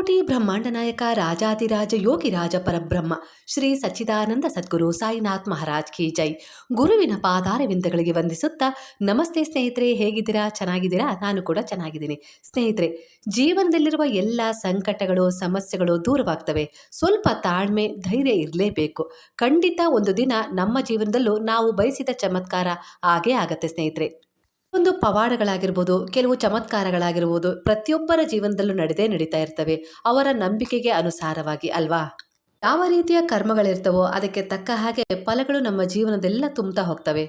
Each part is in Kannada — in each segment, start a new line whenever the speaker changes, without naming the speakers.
ಕೋಟಿ ಬ್ರಹ್ಮಾಂಡ ನಾಯಕ ರಾಜಾದಿರಾಜ ಯೋಗಿರಾಜ ಪರಬ್ರಹ್ಮ, ಶ್ರೀ ಸಚ್ಚಿದಾನಂದ ಸದ್ಗುರು ಸಾಯಿನಾಥ್ ಮಹಾರಾಜ್ ಕಿ ಜೈ. ಗುರುವಿನ ಪಾದಾರವಿಂದಗಳಿಗೆ ವಂದಿಸುತ್ತಾ, ನಮಸ್ತೆ ಸ್ನೇಹಿತರೆ, ಹೇಗಿದ್ದೀರಾ? ಚೆನ್ನಾಗಿದ್ದೀರಾ? ನಾನು ಕೂಡ ಚೆನ್ನಾಗಿದ್ದೀನಿ. ಸ್ನೇಹಿತರೆ, ಜೀವನದಲ್ಲಿರುವ ಎಲ್ಲ ಸಂಕಟಗಳು, ಸಮಸ್ಯೆಗಳು ದೂರವಾಗ್ತವೆ. ಸ್ವಲ್ಪ ತಾಳ್ಮೆ, ಧೈರ್ಯ ಇರಲೇಬೇಕು. ಖಂಡಿತ ಒಂದು ದಿನ ನಮ್ಮ ಜೀವನದಲ್ಲೂ ನಾವು ಬಯಸಿದ ಚಮತ್ಕಾರ ಆಗೇ ಆಗತ್ತೆ ಸ್ನೇಹಿತರೆ. ಒಂದು ಪವಾಡಗಳಾಗಿರ್ಬೋದು, ಕೆಲವು ಚಮತ್ಕಾರಗಳಾಗಿರ್ಬೋದು ಪ್ರತಿಯೊಬ್ಬರ ಜೀವನದಲ್ಲೂ ನಡೆದೇ ನಡೀತಾ ಇರ್ತವೆ. ಅವರ ನಂಬಿಕೆಗೆ ಅನುಸಾರವಾಗಿ ಅಲ್ವಾ? ಯಾವ ರೀತಿಯ ಕರ್ಮಗಳಿರ್ತವೋ ಅದಕ್ಕೆ ತಕ್ಕ ಹಾಗೆ ಫಲಗಳು ನಮ್ಮ ಜೀವನದೆಲ್ಲ ತುಂಬ್ತಾ ಹೋಗ್ತವೆ.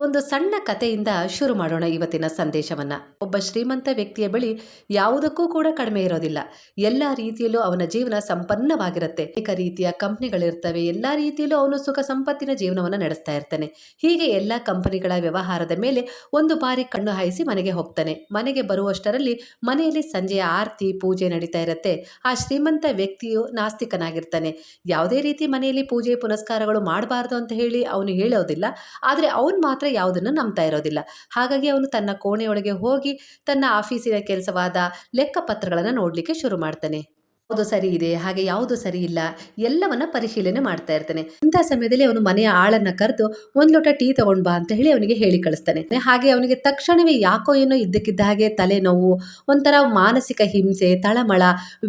ಒಂದು ಸಣ್ಣ ಕಥೆಯಿಂದ ಶುರು ಮಾಡೋಣ ಇವತ್ತಿನ ಸಂದೇಶವನ್ನ. ಒಬ್ಬ ಶ್ರೀಮಂತ ವ್ಯಕ್ತಿಯ ಬಳಿ ಯಾವುದಕ್ಕೂ ಕೂಡ ಕಡಿಮೆ ಇರೋದಿಲ್ಲ. ಎಲ್ಲ ರೀತಿಯಲ್ಲೂ ಅವನ ಜೀವನ ಸಂಪನ್ನವಾಗಿರುತ್ತೆ. ಅನೇಕ ರೀತಿಯ ಕಂಪ್ನಿಗಳಿರ್ತವೆ. ಎಲ್ಲ ರೀತಿಯಲ್ಲೂ ಅವನು ಸುಖ ಸಂಪತ್ತಿನ ಜೀವನವನ್ನು ನಡೆಸ್ತಾ ಇರ್ತಾನೆ. ಹೀಗೆ ಎಲ್ಲ ಕಂಪನಿಗಳ ವ್ಯವಹಾರದ ಮೇಲೆ ಒಂದು ಬಾರಿ ಕಣ್ಣು ಹಾಯಿಸಿ ಮನೆಗೆ ಹೋಗ್ತಾನೆ. ಮನೆಗೆ ಬರುವಷ್ಟರಲ್ಲಿ ಮನೆಯಲ್ಲಿ ಸಂಜೆಯ ಆರತಿ, ಪೂಜೆ ನಡೀತಾ ಇರುತ್ತೆ. ಆ ಶ್ರೀಮಂತ ವ್ಯಕ್ತಿಯು ನಾಸ್ತಿಕನಾಗಿರ್ತಾನೆ. ಯಾವುದೇ ರೀತಿ ಮನೆಯಲ್ಲಿ ಪೂಜೆ ಪುನಸ್ಕಾರಗಳು ಮಾಡಬಾರ್ದು ಅಂತ ಹೇಳಿ ಅವನು ಹೇಳೋದಿಲ್ಲ. ಆದರೆ ಅವನು ಮಾತ್ರ ಯಾವುದನ್ನು ನಂಬ್ತಾ ಇರೋದಿಲ್ಲ. ಹಾಗಾಗಿ ಅವನು ತನ್ನ ಕೋಣೆಯೊಳಗೆ ಹೋಗಿ ತನ್ನ ಆಫೀಸಿನ ಕೆಲಸವಾದ ಲೆಕ್ಕಪತ್ರಗಳನ್ನು ನೋಡಲಿಕ್ಕೆ ಶುರು ಮಾಡ್ತಾನೆ. ಯಾವುದು ಸರಿ ಇದೆ, ಹಾಗೆ ಯಾವುದು ಸರಿ ಇಲ್ಲ, ಎಲ್ಲವನ್ನ ಪರಿಶೀಲನೆ ಮಾಡ್ತಾ ಇರ್ತಾನೆ. ಇಂಥ ಸಮಯದಲ್ಲಿ ಅವನು ಮನೆಯ ಆಳನ್ನ ಕರೆದು, ಒಂದ್ ಲೋಟ ಟೀ ತಗೊಂಡ್ ಬಾ ಅಂತ ಹೇಳಿ ಅವನಿಗೆ ಹೇಳಿ ಕಳಿಸ್ತಾನೆ. ಹಾಗೆ ಅವನಿಗೆ ತಕ್ಷಣವೇ ಯಾಕೋ ಏನೋ ಇದ್ದಕ್ಕಿದ್ದ ಹಾಗೆ ತಲೆನೋವು, ಒಂಥರ ಮಾನಸಿಕ ಹಿಂಸೆ, ತಳಮಳ,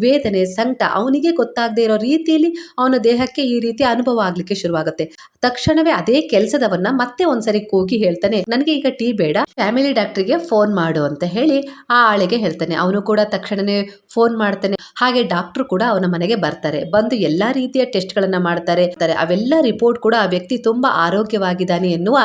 ವೇದನೆ, ಸಂಕಟ, ಅವನಿಗೆ ಗೊತ್ತಾಗದೇ ಇರೋ ರೀತಿಯಲ್ಲಿ ಅವನ ದೇಹಕ್ಕೆ ಈ ರೀತಿ ಅನುಭವ ಆಗ್ಲಿಕ್ಕೆ ಶುರುವಾಗುತ್ತೆ. ತಕ್ಷಣವೇ ಅದೇ ಕೆಲಸದವನ್ನ ಮತ್ತೆ ಒಂದ್ಸರಿ ಕೂಗಿ ಹೇಳ್ತಾನೆ, ನನಗೆ ಈಗ ಟೀ ಬೇಡ, ಫ್ಯಾಮಿಲಿ ಡಾಕ್ಟರ್ಗೆ ಫೋನ್ ಮಾಡು ಅಂತ ಹೇಳಿ ಆ ಆಳಿಗೆ ಹೇಳ್ತಾನೆ. ಅವನು ಕೂಡ ತಕ್ಷಣನೇ ಫೋನ್ ಮಾಡ್ತಾನೆ. ಹಾಗೆ ಡಾಕ್ಟರ್ ಕೂಡ ಅವನ ಮನೆಗೆ ಬರ್ತಾರೆ. ಬಂದು ಎಲ್ಲಾ ರೀತಿಯ ಟೆಸ್ಟ್ಗಳನ್ನ ಮಾಡ್ತಾರೆ. ಅವೆಲ್ಲ ರಿಪೋರ್ಟ್ ಕೂಡ ಆ ವ್ಯಕ್ತಿ ತುಂಬಾ ಆರೋಗ್ಯವಾಗಿದ್ದಾನೆ ಎನ್ನುವ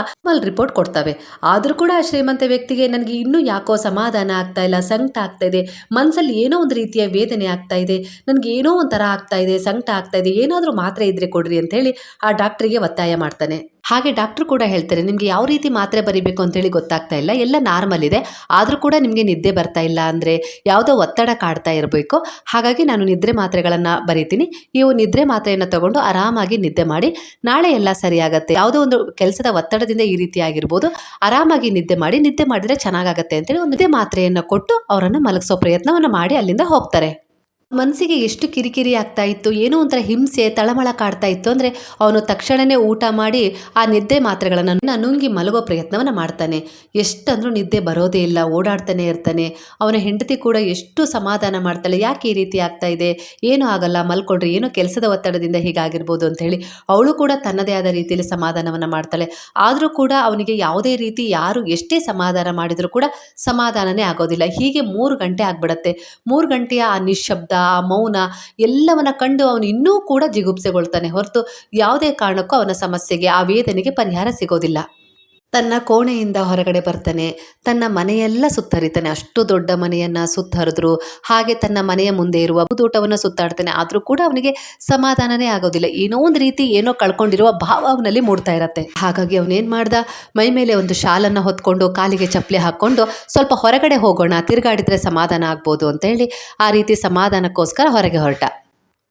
ರಿಪೋರ್ಟ್ ಕೊಡ್ತವೆ. ಆದ್ರೂ ಕೂಡ ಆ ಶ್ರೀಮಂತ ವ್ಯಕ್ತಿಗೆ ನನಗೆ ಇನ್ನೂ ಯಾಕೋ ಸಮಾಧಾನ ಆಗ್ತಾ ಇಲ್ಲ, ಸಂಕಟ ಆಗ್ತಾ ಇದೆ. ಮನ್ಸಲ್ಲಿ ಏನೋ ಒಂದು ರೀತಿಯ ವೇದನೆ ಆಗ್ತಾ ಇದೆ. ನನ್ಗೆ ಏನೋ ಒಂಥರ ಆಗ್ತಾ ಇದೆ, ಸಂಕಟ ಆಗ್ತಾ ಇದೆ. ಏನಾದರೂ ಮಾತ್ರೆ ಇದ್ರೆ ಕೊಡ್ರಿ ಅಂತ ಹೇಳಿ ಆ ಡಾಕ್ಟರ್ಗೆ ಒತ್ತಾಯ ಮಾಡ್ತಾನೆ. ಹಾಗೆ ಡಾಕ್ಟರ್ ಕೂಡ ಹೇಳ್ತಾರೆ, ನಿಮಗೆ ಯಾವ ರೀತಿ ಮಾತ್ರೆ ಬರಿಬೇಕು ಅಂತೇಳಿ ಗೊತ್ತಾಗ್ತಾ ಇಲ್ಲ, ಎಲ್ಲ ನಾರ್ಮಲ್ ಇದೆ. ಆದರೂ ಕೂಡ ನಿಮಗೆ ನಿದ್ದೆ ಬರ್ತಾ ಇಲ್ಲ ಅಂದರೆ ಯಾವುದೋ ಒತ್ತಡ ಕಾಡ್ತಾ ಇರಬೇಕು. ಹಾಗಾಗಿ ನಾನು ನಿದ್ರೆ ಮಾತ್ರೆಗಳನ್ನು ಬರೀತೀನಿ. ನೀವು ನಿದ್ರೆ ಮಾತ್ರೆಯನ್ನು ತಗೊಂಡು ಆರಾಮಾಗಿ ನಿದ್ದೆ ಮಾಡಿ, ನಾಳೆ ಎಲ್ಲ ಸರಿಯಾಗತ್ತೆ. ಯಾವುದೋ ಒಂದು ಕೆಲಸದ ಒತ್ತಡದಿಂದ ಈ ರೀತಿ ಆಗಿರ್ಬೋದು, ಆರಾಮಾಗಿ ನಿದ್ದೆ ಮಾಡಿ, ನಿದ್ದೆ ಮಾಡಿದರೆ ಚೆನ್ನಾಗಾಗತ್ತೆ ಅಂತೇಳಿ ಒಂದು ಮಾತ್ರೆಯನ್ನು ಕೊಟ್ಟು ಅವರನ್ನು ಮಲಗಿಸೋ ಪ್ರಯತ್ನವನ್ನು ಮಾಡಿ ಅಲ್ಲಿಂದ ಹೋಗ್ತಾರೆ. ಮನಸ್ಸಿಗೆ ಎಷ್ಟು ಕಿರಿಕಿರಿ ಆಗ್ತಾ ಇತ್ತು, ಏನೋ ಒಂಥರ ಹಿಂಸೆ, ತಳಮಳ ಕಾಡ್ತಾ ಇತ್ತು ಅಂದರೆ ಅವನು ತಕ್ಷಣವೇ ಊಟ ಮಾಡಿ ಆ ನಿದ್ದೆ ಮಾತ್ರೆಗಳನ್ನು ನುಂಗಿ ಮಲಗೋ ಪ್ರಯತ್ನವನ್ನು ಮಾಡ್ತಾನೆ. ಎಷ್ಟಂದ್ರೂ ನಿದ್ದೆ ಬರೋದೇ ಇಲ್ಲ, ಓಡಾಡ್ತಾನೆ ಇರ್ತಾನೆ. ಅವನ ಹೆಂಡತಿ ಕೂಡ ಎಷ್ಟು ಸಮಾಧಾನ ಮಾಡ್ತಾಳೆ, ಯಾಕೆ ಈ ರೀತಿ ಆಗ್ತಾ ಇದೆ? ಏನೂ ಆಗಲ್ಲ ಮಲ್ಕೊಂಡ್ರೆ ಏನೋ ಕೆಲಸದ ಒತ್ತಡದಿಂದ ಹೀಗಾಗಿರ್ಬೋದು ಅಂತ ಹೇಳಿ ಅವಳು ಕೂಡ ತನ್ನದೇ ಆದ ರೀತಿಯಲ್ಲಿ ಸಮಾಧಾನವನ್ನು ಮಾಡ್ತಾಳೆ. ಆದರೂ ಕೂಡ ಅವನಿಗೆ ಯಾವುದೇ ರೀತಿ ಯಾರು ಎಷ್ಟೇ ಸಮಾಧಾನ ಮಾಡಿದರೂ ಕೂಡ ಸಮಾಧಾನನೇ ಆಗೋದಿಲ್ಲ. ಹೀಗೆ ಮೂರು ಗಂಟೆ ಆಗ್ಬಿಡತ್ತೆ. ಮೂರು ಗಂಟೆಯ ಆ ನಿಶ್ಶಬ್ದ ಆ ಮೌನ ಎಲ್ಲವನ್ನ ಕಂಡು ಅವನು ಇನ್ನೂ ಕೂಡ ಜಿಗುಪ್ಸೆಗೊಳ್ತಾನೆ ಹೊರತು ಯಾವುದೇ ಕಾರಣಕ್ಕೂ ಅವನ ಸಮಸ್ಯೆಗೆ, ಆ ವೇದನೆಗೆ ಪರಿಹಾರ ಸಿಗೋದಿಲ್ಲ. ತನ್ನ ಕೋಣೆಯಿಂದ ಹೊರಗಡೆ ಬರ್ತಾನೆ. ತನ್ನ ಮನೆಯೆಲ್ಲ ಸುತ್ತರಿತಾನೆ. ಅಷ್ಟು ದೊಡ್ಡ ಮನೆಯನ್ನ ಸುತ್ತರಿದ್ರು. ಹಾಗೆ ತನ್ನ ಮನೆಯ ಮುಂದೆ ಇರುವ ಬೂದೂಟವನ್ನು ಸುತ್ತಾಡ್ತಾನೆ. ಆದರೂ ಕೂಡ ಅವನಿಗೆ ಸಮಾಧಾನನೇ ಆಗೋದಿಲ್ಲ. ಏನೋ ಒಂದು ರೀತಿ ಏನೋ ಕಳ್ಕೊಂಡಿರುವ ಭಾವ ಅವನಲ್ಲಿ ಮೂಡ್ತಾ ಇರತ್ತೆ. ಹಾಗಾಗಿ ಅವನೇನ್ ಮಾಡ್ದ? ಮೈ ಮೇಲೆ ಒಂದು ಶಾಲನ್ನು ಹೊತ್ಕೊಂಡು, ಕಾಲಿಗೆ ಚಪ್ಪಲಿ ಹಾಕೊಂಡು, ಸ್ವಲ್ಪ ಹೊರಗಡೆ ಹೋಗೋಣ, ತಿರುಗಾಡಿದ್ರೆ ಸಮಾಧಾನ ಆಗ್ಬೋದು ಅಂತ ಹೇಳಿ ಆ ರೀತಿ ಸಮಾಧಾನಕ್ಕೋಸ್ಕರ ಹೊರಗೆ ಹೊರಟ.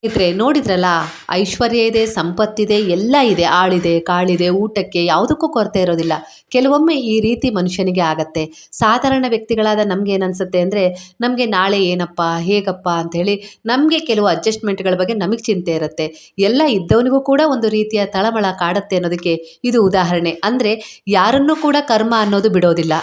ಇದ್ರೆ ನೋಡಿದ್ರಲ್ಲ, ಐಶ್ವರ್ಯ ಇದೆ, ಸಂಪತ್ತಿದೆ, ಎಲ್ಲ ಇದೆ, ಆಳಿದೆ, ಕಾಳಿದೆ, ಊಟಕ್ಕೆ ಯಾವುದಕ್ಕೂ ಕೊರತೆ ಇರೋದಿಲ್ಲ. ಕೆಲವೊಮ್ಮೆ ಈ ರೀತಿ ಮನುಷ್ಯನಿಗೆ ಆಗತ್ತೆ. ಸಾಧಾರಣ ವ್ಯಕ್ತಿಗಳಾದ ನಮ್ಗೆ ಏನನ್ಸುತ್ತೆ ಅಂದರೆ, ನಮಗೆ ನಾಳೆ ಏನಪ್ಪ, ಹೇಗಪ್ಪ ಅಂತ ಹೇಳಿ ನಮಗೆ ಕೆಲವು ಅಡ್ಜಸ್ಟ್ಮೆಂಟ್ಗಳ ಬಗ್ಗೆ ನಮಗೆ ಚಿಂತೆ ಇರುತ್ತೆ. ಎಲ್ಲ ಇದ್ದವನಿಗೂ ಕೂಡ ಒಂದು ರೀತಿಯ ತಳಮಳ ಕಾಡತ್ತೆ ಅನ್ನೋದಕ್ಕೆ ಇದು ಉದಾಹರಣೆ. ಅಂದರೆ, ಯಾರನ್ನೂ ಕೂಡ ಕರ್ಮ ಅನ್ನೋದು ಬಿಡೋದಿಲ್ಲ.